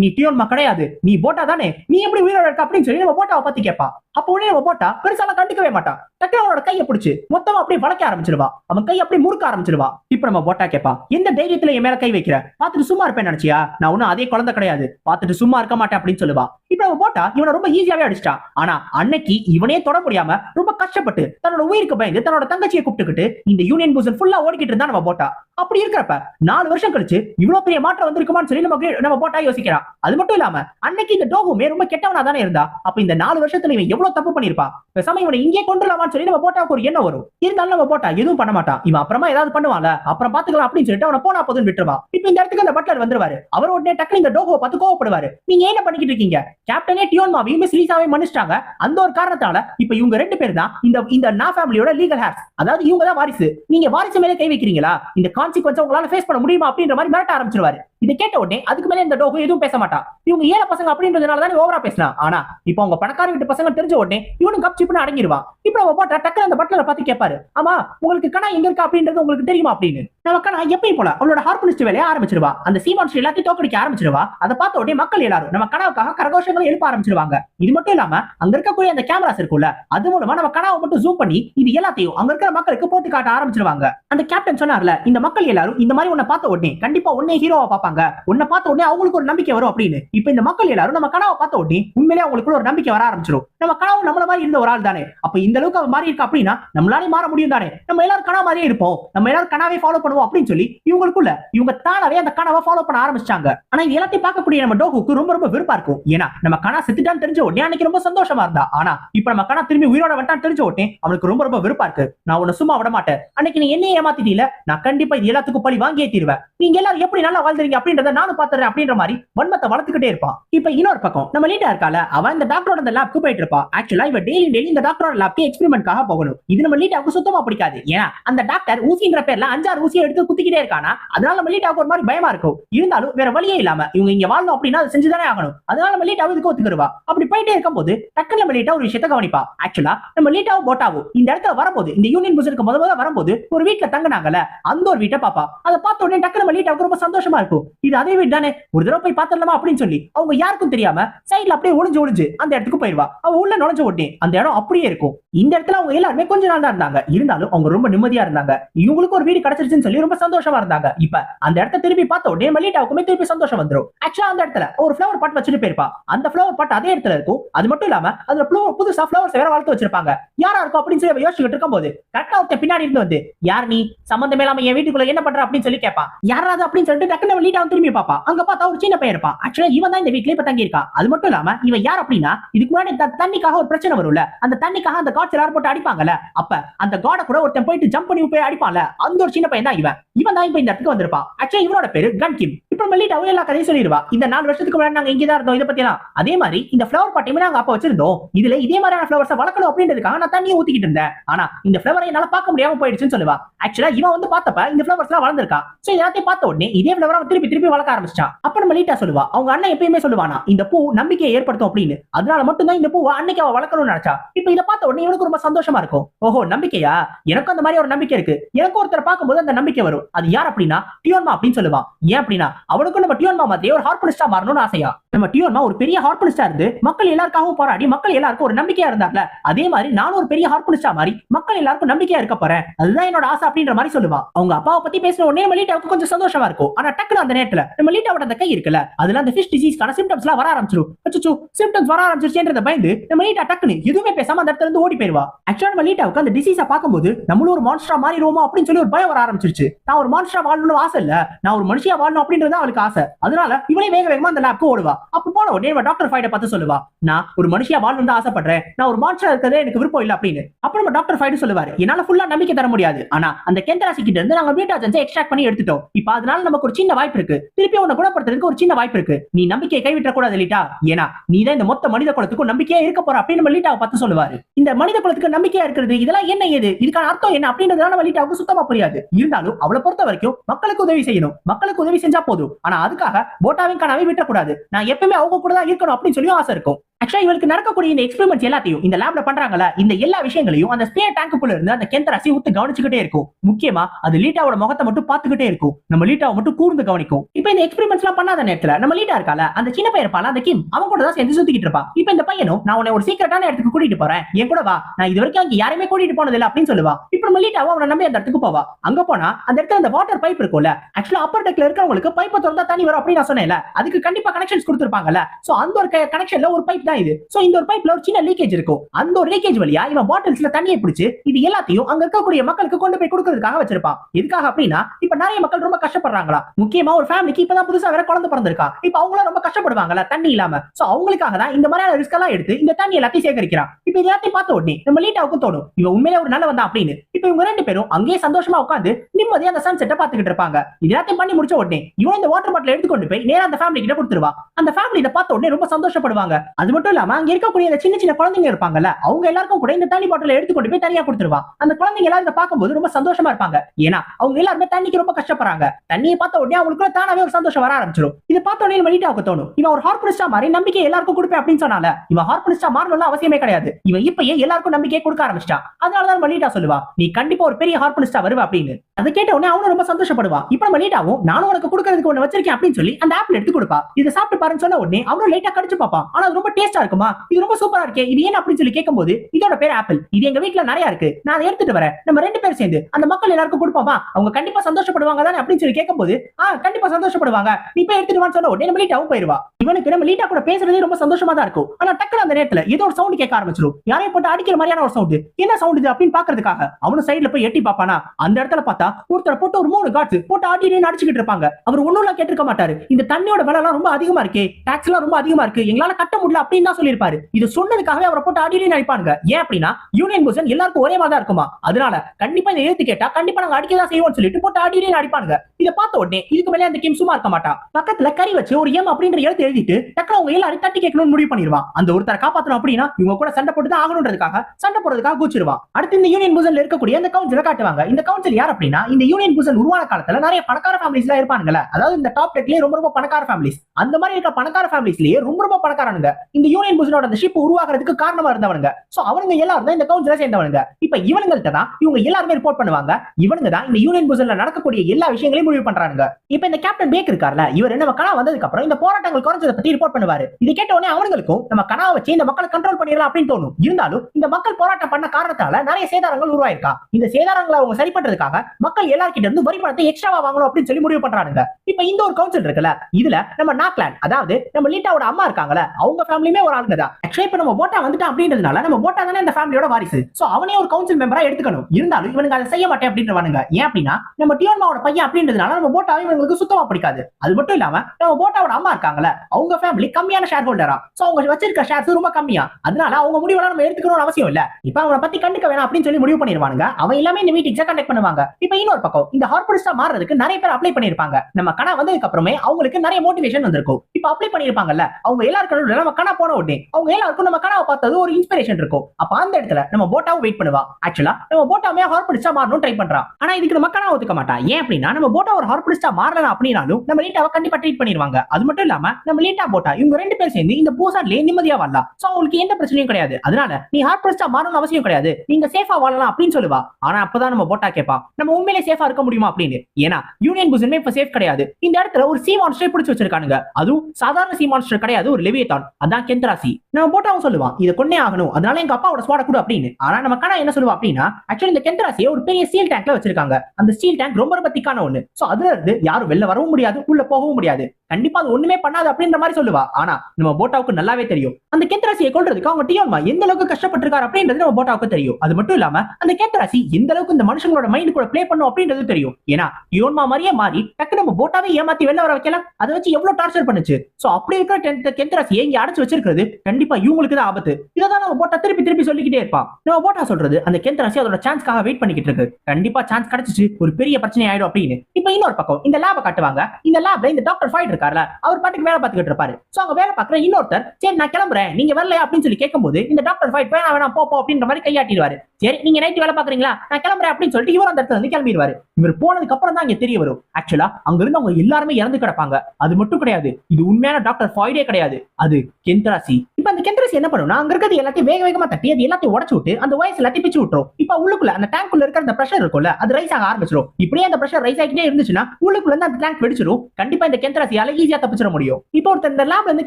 நீ டியோன்மா கிடையாது. நீ போட்டா தானே. நீ எப்படி உயிரோட இருக்க அப்படின்னு சொல்லி நம்ம போட்டாவை பத்தி கேட்பா. அப்ப உடனே நம்ம போட்டா பெருசாலாம் கண்டுக்கவே மாட்டான் டக்குனு அவனோட கையை பிடிச்சு மொத்தமா அப்படியே வளைக்க ஆரம்பிச்சிருவா. அவன் கை அப்படியே முறுக்க ஆரம்பிச்சிருவா. இப்ப நம்ம போட்டா கேப்பா எந்த தைரியத்துல என் மேல கை வைக்கிற? பாத்துட்டு சும்மா இருப்பேன் நினைச்சியா? நான் ஒன்னும் அதே குழந்தை கிடையாது. பாத்துட்டு சும்மா இருக்க மாட்டேன் அப்படின்னு சொல்லுவா. இப்ப நம்ம போட்டா இவனை ரொம்ப ஈஸியாவே அடிச்சிட்டான் ஆனா அன்னைக்கு இவனே தொட முடியாம ரொம்ப கஷ்டப்பட்டு தன்னோட உயிருக்கு பயந்து தன்னோட தங்கச்சியை கூப்பிட்டுக்கிட்டு இந்த யூனியன் பூசன் ஃபுல்லா ஓடிக்கிட்டு இருந்தா நம்ம போட்டா. அப்படி இருக்கிறப்ப நாலு வருஷம் கழிச்சு இவ்வளவு பெரிய மாற்றம் வந்திருக்குமான்னு சொல்லி நம்ம நம்ம போட்டா யோசிக்கிறான் அது மட்டும் இல்லாம அன்னைக்கு இந்த டோகுமே ரொம்ப கெட்டவனா தானே இருந்தா. அப்ப இந்த நாலு வருஷத்துல இவன் எவ்வளவு தப்பு பண்ணிருப்பா பேசாம இவனை இங்கே கொண்டுலாமான்னு சொல்லி நம்ம போட்டாவுக்கு ஒரு எண்ணம் வரும். இருந்தாலும் நம்ம போட்டா எதுவும் பண்ண மாட்டான் இவன் அப்புறமா ஏதாவது பண்ணுவான்ல அப்புறம் பாத்துக்கலாம் அப்படின்னு சொல்லிட்டு அவனை போனா போதும் விட்டுருவா இப்ப இந்த இடத்துக்கு அந்த பட்லர் வந்துருவாரு. அவர் உடனே டக்குனு இந்த டோகோ பார்த்து கோவப்படுவாரு. நீங்க என்ன பண்ணிக்கிட்டு இருக்கீங்க? கேப்டனே டியோன் மாவையும் மிஸ் லீசாவே மன்னிச்சிட்டாங்க. அந்த ஒரு காரணத்தால இப்ப இவங்க ரெண்டு பேர் தான் இந்த இந்த நா ஃபேமிலியோட லீகல் ஹேர்ஸ் அதாவது இவங்க தான் வாரிசு. நீங்க வாரிசு மேலே கை வைக்கிறீங்களா? இந்த கான்சிக்வன்ஸ் உங்களால ஃபேஸ் பண்ண முடியுமா? அப்படின்ற மாதிரி மிரட்ட ஆரம்பிச்சிருவாரு. இதை கேட்ட உடனே அதுக்கு மேல இந்த டோகு எதுவும் பேச மாட்டான் இவங்க ஏழை பசங்க அப்படின்றதுனாலதானே ஓவரா பேசினா? ஆனா இப்போ அவங்க பணக்கார வீட்டு பசங்க தெரிஞ்ச உடனே இவனும் கப் சிப்னு அடங்கிடுவான் இப்போ நம்ம போட்டா டக்குனு அந்த பட்லரை பார்த்து கேட்பாரு ஆமா உங்களுக்கு கணா எங்க இருக்கா? அப்படின்றது உங்களுக்கு தெரியுமா அப்படின்னு. நம்ம கணா எப்பயும் போல அவளோட ஹார்பனிஸ்ட் வேலையை ஆரம்பிச்சிருவா. அந்த சீமான்ஸ்ட் எல்லாத்தையும் தோக்கடிக்க ஆரம்பிச்சிருவா. அதை பார்த்த உடனே மக்கள் எல்லாரும் நம்ம கனாவுக்காக கரகோஷங்களை எழுப்ப ஆரம்பிச்சிருவாங்க. இது மட்டும் இல்லாம அங்க இருக்கக்கூடிய அந்த கேமராஸ் இருக்குல்ல அது மூலமா நம்ம கனாவை மட்டும் ஜூம் பண்ணி இது எல்லாத்தையும் அங்க இருக்கிற மக்களுக்கு போட்டு காட்ட ஆரம்பிச்சிருவாங்க. அந்த கேப்டன் சொன்னார்ல இந்த மக்கள் எல்லாரும் இந்த மாதிரி உன்னை பார்த்த உடனே கண்டிப்பா உன்னை ஹீரோவா பார்ப்பாங்க. பார்ப்பாங்க உன்னை பார்த்த உடனே அவங்களுக்கு ஒரு நம்பிக்கை வரும் அப்படின்னு. இப்ப இந்த மக்கள் எல்லாரும் நம்ம கனவை பார்த்த உடனே உண்மையிலேயே அவங்களுக்குள்ள ஒரு நம்பிக்கை வர ஆரம்பிச்சிடும் நம்ம கனவு நம்மள மாதிரி இருந்த ஒரு ஆள் தானே. அப்ப இந்த அளவுக்கு அவன் மாறி இருக்கா அப்படின்னா நம்மளாலே மாற முடியும் தானே. நம்ம எல்லாரும் கனவு மாதிரியே இருப்போம். நம்ம எல்லாரும் கனவே ஃபாலோ பண்ணுவோம் அப்படின்னு சொல்லி இவங்களுக்குள்ள இவங்க தானாவே அந்த கனவை ஃபாலோ பண்ண ஆரம்பிச்சாங்க ஆனா இது எல்லாத்தையும் பார்க்கக்கூடிய நம்ம டோகுக்கு ரொம்ப ரொம்ப விருப்பா இருக்கும். ஏன்னா நம்ம கனா செத்துட்டான்னு தெரிஞ்ச உடனே அன்னைக்கு ரொம்ப சந்தோஷமா இருந்தா. ஆனா இப்ப நம்ம கனா திரும்பி உயிரோட வந்துட்டான்னு தெரிஞ்ச உடனே அவனுக்கு ரொம்ப ரொம்ப விருப்பா இருக்கு. நான் உன்னை சும்மா விட மாட்டேன். அன்னைக்கு நீ என்ன ஏமாத்திட்டீல நான் கண்டிப்பா இது எல்லாத்துக்கும் பழி வாங்கியே தீருவேன். நீங்க எல்லாரும் எப்படி நல்லா வாழ்ந்துறீங்க அப்படின்றத நானும் பாத்துறேன் அப்படின்ற மாதிரி வன்மத்தை வளர்த்துக்கிட்டே இருப்பான். இப்ப இன்னொரு பக்கம் நம்ம லீடா இருக்கால அவன் இந்த டாக்டரோட அந்த லேப்க்கு போயிட்டு இருப்பா ஆக்சுவலா இவ டெய்லி டெய்லி இந்த டாக்டரோட லேப்க்கு எக்ஸ்பெரிமெண்ட்காக போகணும். இது நம்ம லீடாவுக்கு சுத்தமா பிடிக்காது. ஏன்னா அந்த டாக்டர் ஊசின்ற பேர்ல அஞ்சாறு ஊசியை எடுத்து குத்திக்கிட்டே இருக்கானா? அதனால நம்ம லீடாவுக்கு ஒரு மாதிரி பயமா இருக்கும். இருந்தாலும் வேற வழியே இல்லாம இவங்க இங்க வாழணும் அப்படின்னா அதை செஞ்சுதானே ஆகணும். அதனால நம்ம லீடாவும் இதுக்கு ஒத்துக்கிடுவா. அப்படி போயிட்டே இருக்கும்போது டக்குனு நம்ம லீட்டா ஒரு விஷயத்த கவனிப்பா. ஆக்சுவலா நம்ம லீட்டாவும் போட்டாவும் இந்த இடத்துல வரும்போது இந்த யூனியன் புசனுக்கு முத முத வரும்போது ஒரு வீட்டுல தங்கினாங்கல்ல அந்த ஒரு வீட்டை பாப்பா அதை பார்த்த உடனே டக்குனு நம்ம லீட்டாவுக்கு ரொம்ப சந்தோஷமா இருக்கும். இது அதே வீடு தானே? ஒரு தடவை போய் பாத்திரலாமா அப்படின்னு சொல்லி அவங்க யாருக்கும் தெரியாம சைடுல அப்படியே ஒளிஞ்சு ஒளிஞ்சு அந்த இடத்துக்கு போயிருவா அவ உள்ள நுழைஞ்ச உடனே அந்த இடம் அப்படியே இருக்கும். இந்த இடத்துல அவங்க எல்லாருமே கொஞ்ச நாள் தான் இருந்தாங்க. இருந்தாலும் அவங்க ரொம்ப நிம்மதியா இருந்தாங்க. இவங்களுக்கு ஒரு வீடு கிடைச்சிருச்சுன்னு சொல்லி ரொம்ப சந்தோஷமா இருந்தாங்க. இப்ப அந்த இடத்த திருப்பி பார்த்த உடனே மல்லிட்டாவுக்குமே திருப்பி சந்தோஷம் வந்துரும். ஆக்சுவலா அந்த இடத்துல ஒரு ஃபிளவர் பாட் வச்சுட்டு போயிருப்பா. அந்த ஃபிளவர் பாட் அதே இடத்துல இருக்கும். அது மட்டும் இல்லாம அதுல புதுசா ஃபிளவர்ஸ் வேற வளர்த்து வச்சிருப்பாங்க. யாரா இருக்கும் அப்படின்னு சொல்லி யோசிச்சுட்டு இருக்கும் போது கரெக்டா ஒருத்தன் பின்னாடி இருந்து வந்து யார் நீ? சம்பந்தமே இல்லாம என் வீட்டுக்குள்ள என்ன பண்ற? அப்படின்னு சொல்லி கேட்பான். யாராவது? அப்படின்னு சொல்லிட்டு டக்குனு அவன் லீட்டா திரும்பி பாப்பா அங்க பார்த்தா ஒரு சின்ன பையன் இருப்பான். ஆக்சுவலா இவன் தான் இந்த வீட்லயே இப்ப தங்கி இருக்கா அது மட்டும் இல்லாம இவன் யார் அப்படின்னா இதுக்கு முன்னாடி தண்ணிக்காக ஒரு பிரச்சனை வரும்ல. அந்த தண்ணிக்காக அந்த காட்ஸ் எல்லாரும் போட்டு அடிப்பாங்கல்ல. அப்ப அந்த காட கூட ஒருத்தன் போயிட்டு ஜம்ப் பண்ணி போய் அடிப்பான்ல. அந்த ஒரு சின்ன பையன் தான் இவன். இவன் தான் இப்ப இந்த இடத்துக்கு வந்திருப்பான். ஆக்சுவலா இவனோட பேரு கன் கிம் இப்ப மல்லிட்டு எல்லா கதையும் சொல்லிடுவா. இந்த நாலு வருஷத்துக்கு முன்னாடி நாங்க இங்கே தான் இருந்தோம் இதை பத்தி அதே மாதிரி இந்த ஃபிளவர் பாட்டையுமே நாங்க அப்ப வச்சிருந்தோம். இதுல இதே மாதிரியான ஃபிளவர்ஸ் வளர்க்கணும் அப்படின்றதுக்காக நான் தண்ணியை ஊத்திக்கிட்டு இருந்தேன். ஆனா இந்த ஃபிளவரை என்னால பார்க்க முடியாம போயிடுச்சுன்னு சொல்லுவா. ஆக்சுவலா இவன் வந்து பார்த்தப்ப இந்த ஃபிளவர்ஸ் எல்லாம் வளர்ந்துருக்கா. சோ எல்லாத்தையும் பார்த்த உடனே இதே ஃபிளவர் அவன் திருப்பி திருப்பி வளர்க்க ஆரம்பிச்சான் அப்ப நம்ம லீட்டா சொல்லுவா. அவங்க அண்ணன் எப்பயுமே சொல்லுவானா இந்த பூ நம்பிக்கையை ஏற்படுத்தும் அப்படின்னு. அதனால மட்டும் தான் இந்த பூவை அன்னைக்கு அவ வளர்க்கணும்னு நினைச்சா. இப்ப இதை பார்த்த உடனே இவனுக்கு ரொம்ப சந்தோஷமா இருக்கும். ஓஹோ நம்பிக்கையா? எனக்கும் அந்த மாதிரி ஒரு நம்பிக்கை இருக்கு. எனக்கு ஒருத்தர் பார்க்கும்போது அந்த நம்பிக்கை வரும். அது யார் அப்படின்னா டியோன்மா அப்படின்னு சொல்லுவான் ஏன் அப்படின்னா அவனுக்கும் நம்ம டியோன்மா மாதிரியே ஒரு ஹார்பனிஸ்டா மாறணும்னு ஆசையா? நம்ம டியோன்மா ஒரு பெரிய ஹார்பனிஸ்டா இருந்து மக்கள் எல்லாருக்காகவும் போராடி மக்கள் எல்லாருக்கும் ஒரு நம்பிக்கையா இருந்தார்ல? அதே மாதிரி நானும் ஒரு பெரிய ஹார்பனிஸ்டா மாதிரி மக்கள் எல்லாருக்கும் நம்பிக்கையா இருக்க போறேன். அதுதான் என்னோட ஆசை அப்படின்ற மாதிரி சொல்லுவா. அவங்க அப்பாவை பத்தி பேசின உடனே நம்ம லீட்டாவுக்கு கொஞ்சம் சந்தோஷமா இருக்கும். ஆனா டக்குனு அந்த நேரத்துல நம்ம லீட்டாவோட அந்த கை இருக்குல்ல அதுல அந்த ஃபிஷ் டிசீஸ்க்கான சிம்டம்ஸ் எல்லாம் வர ஆரம்பிச்சிடும் அச்சோ சிம்டம்ஸ் வர ஆரம்பிச்சிருச்சுன்றத பயந்து நம்ம லீட்டா டக்குனு எதுவுமே பேசாம அந்த இடத்துல இருந்து ஓடி போயிருவா. ஆக்சுவலா நம்ம லீட்டாவுக்கு அந்த டிசீஸை பார்க்கும்போது நம்மளும் ஒரு மான்ஸ்டரா மாறிடுவோமா அப்படின்னு சொல்லி ஒரு பயம் வர ஆரம்பிச்சிருச்சு. நான் ஒரு மான்ஸ்டரா வாழணும்னு ஆசை இல்ல. நான் ஒரு மனுஷியா வாழணும் அப்படின்றது தான் அவளுக்கு ஆசை. அதனால இவளே வேக வேகமா அந்த லேப்க்கு ஓடுவா. அப்ப போன உடனே டாக்டர் ஃபைட்டை பார்த்து சொல்லுவா நான் ஒரு மனுஷியா வாழ்ந்து தான் ஆசைப்படுறேன். நான் ஒரு மான்ஸ்டரா இருக்கிறதே எனக்கு விருப்பம் இல்ல அப்படின்னு. அப்ப நம்ம டாக்டர் ஃபைட்டு சொல்லுவாரு. என்னால ஃபுல்லா நம்பிக்கை தர முடியாது. ஆனா அந்த கெந்தராசி கிட்ட இருந்து நாங்க பீட்டா ஜென்ஸை எக்ஸ்ட்ராக்ட் பண்ணி எடுத்துட்டோம். இப்ப அதனால நமக்கு ஒரு சின்ன வாய்ப்பு இருக்கு. திருப்பி உன்னை குணப்படுத்துறதுக்கு ஒரு சின்ன வாய்ப்பு இருக்கு. நீ நம்பிக்கையை கைவிட்ட கூடாது லீட்டா. ஏன்னா நீ தான் இந்த மொத்த மனித குலத்துக்கும் நம்பிக்கையா இருக்க போற அப்படின்னு நம்ம லீட்டாவை பார்த்து சொல்லுவாரு. இந்த மனித குலத்துக்கு நம்பிக்கையா இருக்கிறது இதெல்லாம் என்ன ஏது? இதுக்கான அர்த்தம் என்ன அப்படின்றதுனால லீட்டாவுக்கு சுத்தமா புரியாது. இருந்தாலும் அவளை பொறுத்த வரைக்கும் மக்களுக்கு உதவி செய்யணும். மக்களுக்கு உதவி செஞ்சா போதும். ஆனா அதுக்காக போட்டாவின் கனவை விட்டக்கூடாது. நான் எப்பவுமே அவங்க கூட தான் இருக்கணும் அப்படின்னு சொல்லி ஆசை இருக்கும். ஆக்சுவலா இவருக்கு நடக்கக்கூடிய இந்த எக்ஸ்பெரிமெண்ட்ஸ் எல்லாத்தையும் இந்த லேப்ல பண்றாங்கல்ல இந்த எல்லா விஷயங்களையும் அந்த ஸ்பே டேங்குக்குள்ள இருந்து அந்த கெந்தராசி ஊத்து கவனிச்சுக்கிட்டே இருக்கும். முக்கியமா அது லீட்டாவோட முகத்தை மட்டும் பாத்துக்கிட்டே இருக்கும். நம்ம லீட்டாவை மட்டும் கூர்ந்து கவனிக்கும். இப்ப இந்த எக்ஸ்பெரிமெண்ட்ஸ் எல்லாம் பண்ணாத நேரத்துல நம்ம லீட்டா இருக்கால அந்த சின்ன பையன் இருப்பால அந்த கிம் அவன் கூட தான் சேர்ந்து சுத்திக்கிட்டு இருப்பா. இப்ப இந்த பையனும் நான் உன்னை ஒரு சீக்கிரட்டான இடத்துக்கு கூட்டிட்டு போறேன். என் கூட வா. நான் இது வரைக்கும் அங்க யாருமே கூட்டிட்டு போனது அப்படின்னு சொல்லுவா. இப்ப நம்ம லீட்டாவும் அவனை நம்பி அந்த இடத்துக்கு போவா. அங்க போனா அந்த இடத்துல அந்த வாட்டர் பைப் இருக்கும்ல ஆக்சுவலா அப்பர் டெக்ல இருக்கிறவங்களுக்கு பைப்பை திறந்தா தண்ணி வரும் அப்படின்னு நான் சொன்னேன்ல. அதுக்கு கண்டிப்பா கனெக்ஷன்ஸ் கொடுத்துருப்பாங்கல்ல. சோ அந்த ஒரு கனெக்ஷன்ல ஒரு பைப் தான் இது. சோ இந்த ஒரு பைப்ல ஒரு சின்ன லீக்கேஜ் இருக்கும். அந்த ஒரு லீக்கேஜ் வழியா இவன் பாட்டில்ஸ்ல தண்ணியை பிடிச்சு இது எல்லாத்தையும் அங்க இருக்கக்கூடிய மக்களுக்கு கொண்டு போய் கொடுக்கறதுக்காக வச்சிருப்பான். எதுக்காக அப்படின்னா இப்ப நிறைய மக்கள் ரொம்ப கஷ்டப்படுறாங்களா? முக்கியமா ஒரு ஃபேமிலிக்கு இப்பதான் புதுசா வேற குழந்தை பிறந்திருக்கா. இப்ப அவங்களும் ரொம்ப கஷ்டப்படுவாங்கல்ல தண்ணி இல்லாம. சோ அவங்களுக்காக தான் இந்த மாதிரியான ரிஸ்க் எல்லாம் எடுத்து இந்த தண்ணி எல்லாத்தையும் சேகரிக்கிறான். இப்ப எல்லாத்தையும் பார்த்த உடனே நம்ம லீட்டாவுக்கும் தோணும். இவன் உண்மையிலே ஒரு நல்லவன் தான் அப்படின்னு. இப்ப இவங்க ரெண்டு பேரும் அங்கேயே சந்தோஷமா உட்காந்து நிம்மதியா அந்த சன்செட்டை பாத்துக்கிட்டு இருப்பாங்க. இது எல்லாத்தையும் பண்ணி முடிச்ச உடனே இவன் இந்த வாட்டர் பாட்டில் எடுத்துக்கொண்டு போய் நேரா அந்த ஃபேமிலி கிட்ட கொடுத்துருவா அந்த ஃபேமிலி இதை பார்த்த உடனே ரொம்ப சந்தோஷப்படுவாங்க. அது மட்டும் இல்லாம அங்க இருக்கக்கூடிய அந்த சின்ன சின்ன குழந்தைங்க இருப்பாங்கல்ல அவங்க எல்லாருக்கும் கூட இந்த தண்ணி பாட்டில எடுத்துக்கொண்டு போய் தனியா கொடுத்துருவா அந்த குழந்தைங்க எல்லாரும் இதை பார்க்கும்போது ரொம்ப சந்தோஷமா இருப்பாங்க. ஏன்னா அவங்க எல்லாருமே தண்ணிக்கு ரொம்ப கஷ்டப்படுறாங்க. தண்ணியை பார்த்த உடனே அவங்களுக்குள்ள தானாவே ஒரு சந்தோஷம் வர ஆரம்பிச்சிடும். இதை பார்த்த உடனே மணிட்டாவுக்கு தோணும். இவன் ஒரு ஹார்பனிஸ்டா மாதிரி நம்பிக்கை எல்லாருக்கும் கொடுப்பேன் அப்படின்னு சொன்னால இவன் ஹார்பனிஸ்டா மாறணும்னு அவசியமே கிடையாது. இவன் இப்பயே எல்லாருக்கும் நம்பிக்கையை கொடுக்க ஆரம்பிச்சிட்டா. அதனாலதான் மணிட்டா சொல்லுவா நீ கண்டிப்பா ஒரு பெரிய ஹார்பனிஸ்டா வருவ அப்படின்னு. அதை கேட்ட உடனே அவனும் ரொம்ப சந்தோஷப்படுவா. இப்ப நம்ம லேட்டாவும் நானும் உனக்கு கொடுக்கறதுக்கு ஒண்ணு வச்சிருக்கேன் அப்படின்னு சொல்லி அந்த ஆப்பிள் எடுத்து கொடுப்பா. இதை சாப்பிட்டு பாருன்னு சொன்ன உடனே அவனும் லைட்டா கடிச்சு பார்ப்பான். ஆனா ரொம்ப டேஸ்ட் இருக்குமா? இது ரொம்ப சூப்பரா இருக்கே. இது ஏன் அப்படின்னு சொல்லி கேட்கும்போது இதோட பேர் ஆப்பிள் இது எங்க வீட்டுல நிறைய இருக்கு. நான் அதை எடுத்துட்டு வரேன். நம்ம ரெண்டு பேரும் சேர்ந்து அந்த மக்கள் எல்லாருக்கும் கொடுப்போமா அவங்க கண்டிப்பா சந்தோஷப்படுவாங்க தானே அப்படின்னு சொல்லி கேட்கும்போது ஆ கண்டிப்பா சந்தோஷப்படுவாங்க. நீ போய் எடுத்துட்டு வான்னு சொன்ன உடனே நம்ம லீட்டாவும் போயிருவா. இவனுக்கு நம்ம லீட்டா கூட பேசுறதே ரொம்ப சந்தோஷமா தான் இருக்கும். ஆனா டக்குனு அந்த நேரத்துல ஏதோ ஒரு சவுண்ட் கேட்க ஆரம்பிச்சிடும் யாரையும் போட்டு அடிக்கிற மாதிரியான ஒரு சவுண்ட் என்ன சவுண்ட் இது அப்படின்னு பாக்குறதுக்காக அவனு சைடுல போய் எட்டி பாப்பானா அந்த இடத்துல பார்த்தா ஒருத்தர் போட்டு ஒரு மூணு காட்ஸ் போட்டு ஆடினு அடிச்சுக்கிட்டு இருப்பாங்க. அவர் ஒண்ணும் கேட்டிருக்க மாட்டாரு. இந்த தண்ணியோட விலை எல்லாம் ரொம்ப அதிகமா இருக்கு. டாக்ஸ் எல்லாம் ரொம்ப அதிகமா இருக்கு. எங்களால கட்ட முடியல அப்படி அப்படின்னு தான் சொல்லியிருப்பாரு. இது சொன்னதுக்காகவே அவரை போட்டு அடியிலே நினைப்பாங்க ஏன் அப்படின்னா யூனியன் புசன் எல்லாருக்கும் ஒரே மாதிரி இருக்குமா? அதனால கண்டிப்பா இதை எழுத்து கேட்டா கண்டிப்பா நாங்க அடிக்க தான் செய்வோம்னு சொல்லிட்டு போட்டு அடியிலே நடிப்பாங்க இதை பார்த்த உடனே இதுக்கு மேலே அந்த கிம் சும்மா இருக்க மாட்டான். பக்கத்துல கறி வச்சு ஒரு எம் அப்படின்ற எழுத்து எழுதிட்டு டக்குனு அவங்க எல்லாரும் தட்டி கேட்கணும்னு முடிவு பண்ணிடுவான். அந்த ஒருத்தரை காப்பாத்தணும் அப்படின்னா இவங்க கூட சண்டை போட்டு தான் ஆகணுன்றதுக்காக சண்டை போடுறதுக்காக கூச்சிருவான் அடுத்து இந்த யூனியன் பூசன்ல இருக்கக்கூடிய அந்த கவுன்சில காட்டுவாங்க. இந்த கவுன்சில் யார் அப்படின்னா இந்த யூனியன் பூசன் உருவான காலத்துல நிறைய பணக்கார ஃபேமிலிஸ் எல்லாம் இருப்பாங்கல்ல அதாவது இந்த டாப் டெக்லயே ரொம்ப ரொம்ப பணக்கார ஃபேமிலிஸ் அந்த மாதிரி இருக்க பணக்கார ஃபேமிலிஸ்லயே ரொம்ப ரொம்ப பணக்காரனுங்க. இந்த யூனியன் புசனோட அந்த ஷிப் உருவாக்குறதுக்கு காரணமா இருந்தவனுங்க. சோ அவனுங்க எல்லாரும் தான் இந்த கவுன்சில சேர்ந்தவனுங்க. இப்ப இவங்கள்ட்ட தான் இவங்க எல்லாருமே ரிப்போர்ட் பண்ணுவாங்க. இவனுங்க தான் இந்த யூனியன் புசன்ல நடக்கக்கூடிய எல்லா விஷயங்களையும் முடிவு பண்றாங்க இப்ப இந்த கேப்டன் பேக் இருக்கார்ல இவர் நம்ம கனா வந்ததுக்கு அப்புறம் இந்த போராட்டங்கள் குறைஞ்சதை பத்தி ரிப்போர்ட் பண்ணுவாரு. இது கேட்ட உடனே அவங்களுக்கும் நம்ம கனாவை வச்சு இந்த மக்களை கண்ட்ரோல் பண்ணிடலாம் அப்படின்னு தோணும். இருந்தாலும் இந்த மக்கள் போராட்டம் பண்ண காரணத்தால நிறைய சேதாரங்கள் உருவாயிருக்கா? இந்த சேதாரங்களை அவங்க சரி பண்றதுக்காக மக்கள் எல்லார்கிட்ட இருந்து வரி பணத்தை எக்ஸ்ட்ராவா வாங்கணும் அப்படின்னு சொல்லி முடிவு பண்றாங்க இப்ப இந்த ஒரு கவுன்சில் இருக்குல்ல இதுல நம்ம நாக்லாண்ட் அதாவது நம்ம லீட்டாவோட அம்மா இருக்காங்கல்ல அவங்க ஃபேமிலியுமே ஒரு ஆளுங்க தான் ஆக்சுவலா இப்ப நம்ம போட்டா வந்துட்டா அப்படின்றதுனால நம்ம போட்டா தானே இந்த ஃபேமிலியோட வாரிசு. சோ அவனே ஒரு கவுன்சில் மெம்பரா எடுத்துக்கணும். இருந்தாலும் இவனுங்க அதை செய்ய மாட்டேன் அப்படின்றவானுங்க. ஏன் அப்படின்னா நம்ம டியோன்மாவோட பையன் அப்படின்றதுனால நம்ம போட்டாவை இவங்களுக்கு சுத்தமா பிடிக்காது. அது மட்டும் இல்லாம நம்ம போட்டாவோட அம்மா இருக்காங்கல்ல அவங்க ஃபேமிலி கம்மியான ஷேர் ஹோல்டரா சோ அவங்க வச்சிருக்க ஷேர்ஸ் ரொம்ப கம்மியா. அதனால அவங்க முடிவெல்லாம் நம்ம எடுத்துக்கணும்னு அவசியம் இல்ல. இப்ப அவனை பத்தி கண்டுக்க வேணாம் அப்படின்னு சொல்லி முடிவு பண்ணிடுவானுங்க. அவன் எல்லாமே இந்த மீட்டிங்ஸை கண்டக்ட் பண்ணுவாங்க. இப்ப இன்னொரு பக்கம் இந்த ஹார்பனிஸ்டா மாறதுக்கு நிறைய பேர் அப்ளை பண்ணிருப்பாங்க நம்ம கனா வந்ததுக்கு அப்புறமே அவங்களுக்கு நிறைய மோட்டிவேஷன் வந்திருக்கும். இப்ப அப்ளை பண்ணிருப்பாங்கல்ல அவங்க எல்லாருக்கும் நம்ம கனா போன உடனே அவங்க எல்லாருக்கும் நம்ம கனவை பார்த்தது ஒரு இன்ஸ்பிரேஷன் இருக்கும். அப்ப அந்த இடத்துல நம்ம போட்டாவும் வெயிட் பண்ணுவா. ஆக்சுவலா நம்ம போட்டாவே ஹார்பனிஸ்டா மாறணும் ட்ரை பண்றா. ஆனா இதுக்கு நம்ம கனவை ஒத்துக்க மாட்டா. ஏன் அப்படின்னா நம்ம போட்டா ஒரு ஹார்பனிஸ்டா மாறலாம் அப்படின்னாலும் நம்ம லீட்டாவை கண்டிப்பா ட்ரீட் பண்ணிடுவாங்க. அது மட்டும் இல்லாம நம்ம லீட்டா போட்டா இவங்க ரெண்டு பேர் சேர்ந்து இந்த பூசார்லயே நிம்மதியா வரலாம் சோ அவங்களுக்கு எந்த பிரச்சனையும் கிடையாது. அதனால நீ ஹார்பனிஸ்டா மாறணும் அவசியம் கிடையாது. நீங்க சேஃபா வாழலாம் அப்படின்னு சொல்லுவா. ஆனா அப்பதான் நம்ம போட்டா கேட்பா நம்ம உண்மையிலே சேஃபா இருக்க முடியுமா அப்படின்னு. ஏன்னா யூனியன் புசன்மே இப்ப சேஃப் கிடையாது. இந்த இடத்துல ஒரு சி மான்ஸ்டர் பிடிச்சி வச்சிருக்கானுங்க. அதுவும் சாதாரண சி மான்ஸ்டர் கிடையாது ஒரு லெவியத்தான் அதான் கெந்தராசி நம்ம போட்டாவும் சொல்லுவான் இதை கொண்டே ஆகணும். அதனால எங்க அப்பாவோட ஸ்வாட கூட அப்படின்னு. ஆனா நம்ம கணா என்ன சொல்லுவா அப்படின்னா ஆக்சுவலி இந்த கெந்தராசியை ஒரு பெரிய ஸ்டீல் டேங்க்ல வச்சிருக்காங்க. அந்த ஸ்டீல் டேங்க் ரொம்ப ரொம்ப திக்கான ஒண்ணு. சோ அதுல இருந்து யாரும் வெளில வரவும் முடியாது உள்ள போகவும் முடியாது. கண்டிப்பா அது ஒண்ணுமே பண்ணாது அப்படின்ற மாதிரி சொல்லுவா. ஆனா நம்ம போட்டாவுக்கு நல்லாவே தெரியும். அந்த கெந்தராசியை கொள்றதுக்கு அவங்க டியோன்மா எந்த அளவுக்கு கஷ்டப்பட்டிருக்காரு அப்படின்றது நம்ம போட்டாவுக்கு தெரியும். அது மட்டும் இல்லாம அந்த கேத்தராசி எந்த அளவுக்கு இந்த மனுஷங்களோட மைண்ட் கூட ப்ளே பண்ணும் அப்படின்றது தெரியும். ஏன்னா டியோன்மா மாதிரியே மாறி டக்கு நம்ம போட்டாவே ஏமாத்தி வெளில வர வைக்கலாம். அதை வச்சு எவ்வளவு டார்ச்சர் பண்ணுச்சு. சோ அப்படி இருக்கிற கெந்தராசியை இங்க அடைச்சு இருக்கிறது கண்டிப்பா இவங்களுக்கு தான் ஆபத்து. இதான் நம்ம போட்டா திருப்பி திருப்பி சொல்லிக்கிட்டே இருப்பான். நம்ம போட்டா சொல்றது அந்த கெந்தராசி அதோட சான்ஸ்க்காக வெயிட் பண்ணிக்கிட்டு இருக்கு. கண்டிப்பா சான்ஸ் கிடைச்சிச்சு ஒரு பெரிய பிரச்சனை ஆயிடும் அப்படின்னு. இப்ப இன்னொரு பக்கம் இந்த லேப காட்டுவாங்க. இந்த லேப்ல இந்த டாக்டர் ஃபைட் இருக்கார்ல அவர் பாட்டுக்கு வேலை பார்த்துக்கிட்டு இருப்பாரு. சோ அவங்க வேலை பாக்குற இன்னொருத்தர் சரி நான் கிளம்புறேன். நீங்க வரலையா? அப்படின்னு சொல்லி கேட்கும்போது இந்த டாக்டர் ஃபைட் வேணா வேணாம் போ அப்படின்ற மாதிரி கையாட்டிடுவாரு. சரி நீங்க நைட்டு வேலை பாக்குறீங்களா நான் கிளம்புறேன் அப்படின்னு சொல்லிட்டு இவர் அந்த இடத்துல இருந்து கிளம்பிடுவாரு. இவர் போனதுக்கு அப்புறம் தான் இங்க தெரிய வரும். ஆக்சுவலா அங்க இருந்து அவங்க எல்லாருமே இறந்து கிடப்பாங்க. அது மட்டும் கிடையாது. இது உண்மையான டாக்டர் ஃபாய்டே கிடையாது. அது கெந்தராசி இப்ப அந்த கெந்தராசி என்ன பண்ணும்னா அங்க இருக்கிறது எல்லாத்தையும் வேக வேகமா தட்டி அது எல்லாத்தையும் உடச்சு விட்டு அந்த வயசு எல்லாத்தையும் பிச்சு விட்டுரும். இப்ப உள்ளுக்குள்ள அந்த டேங்க்குள்ள இருக்கிற அந்த பிரஷர் இருக்கும்ல அது ரைஸ் ஆக ஆரம்பிச்சிடும் இப்படியே அந்த பிரஷர் ரைஸ் ஆகிட்டே இருந்துச்சுன்னா உள்ளுக்குள்ள இருந்து அந்த டேங்க் வெடிச்சிடும் கண்டிப்பா இந்த கெந்தராசியால ஈஸியா தப்பிச்சிட முடியும். இப்போ ஒருத்தர் இந்த லேப்ல இருந்து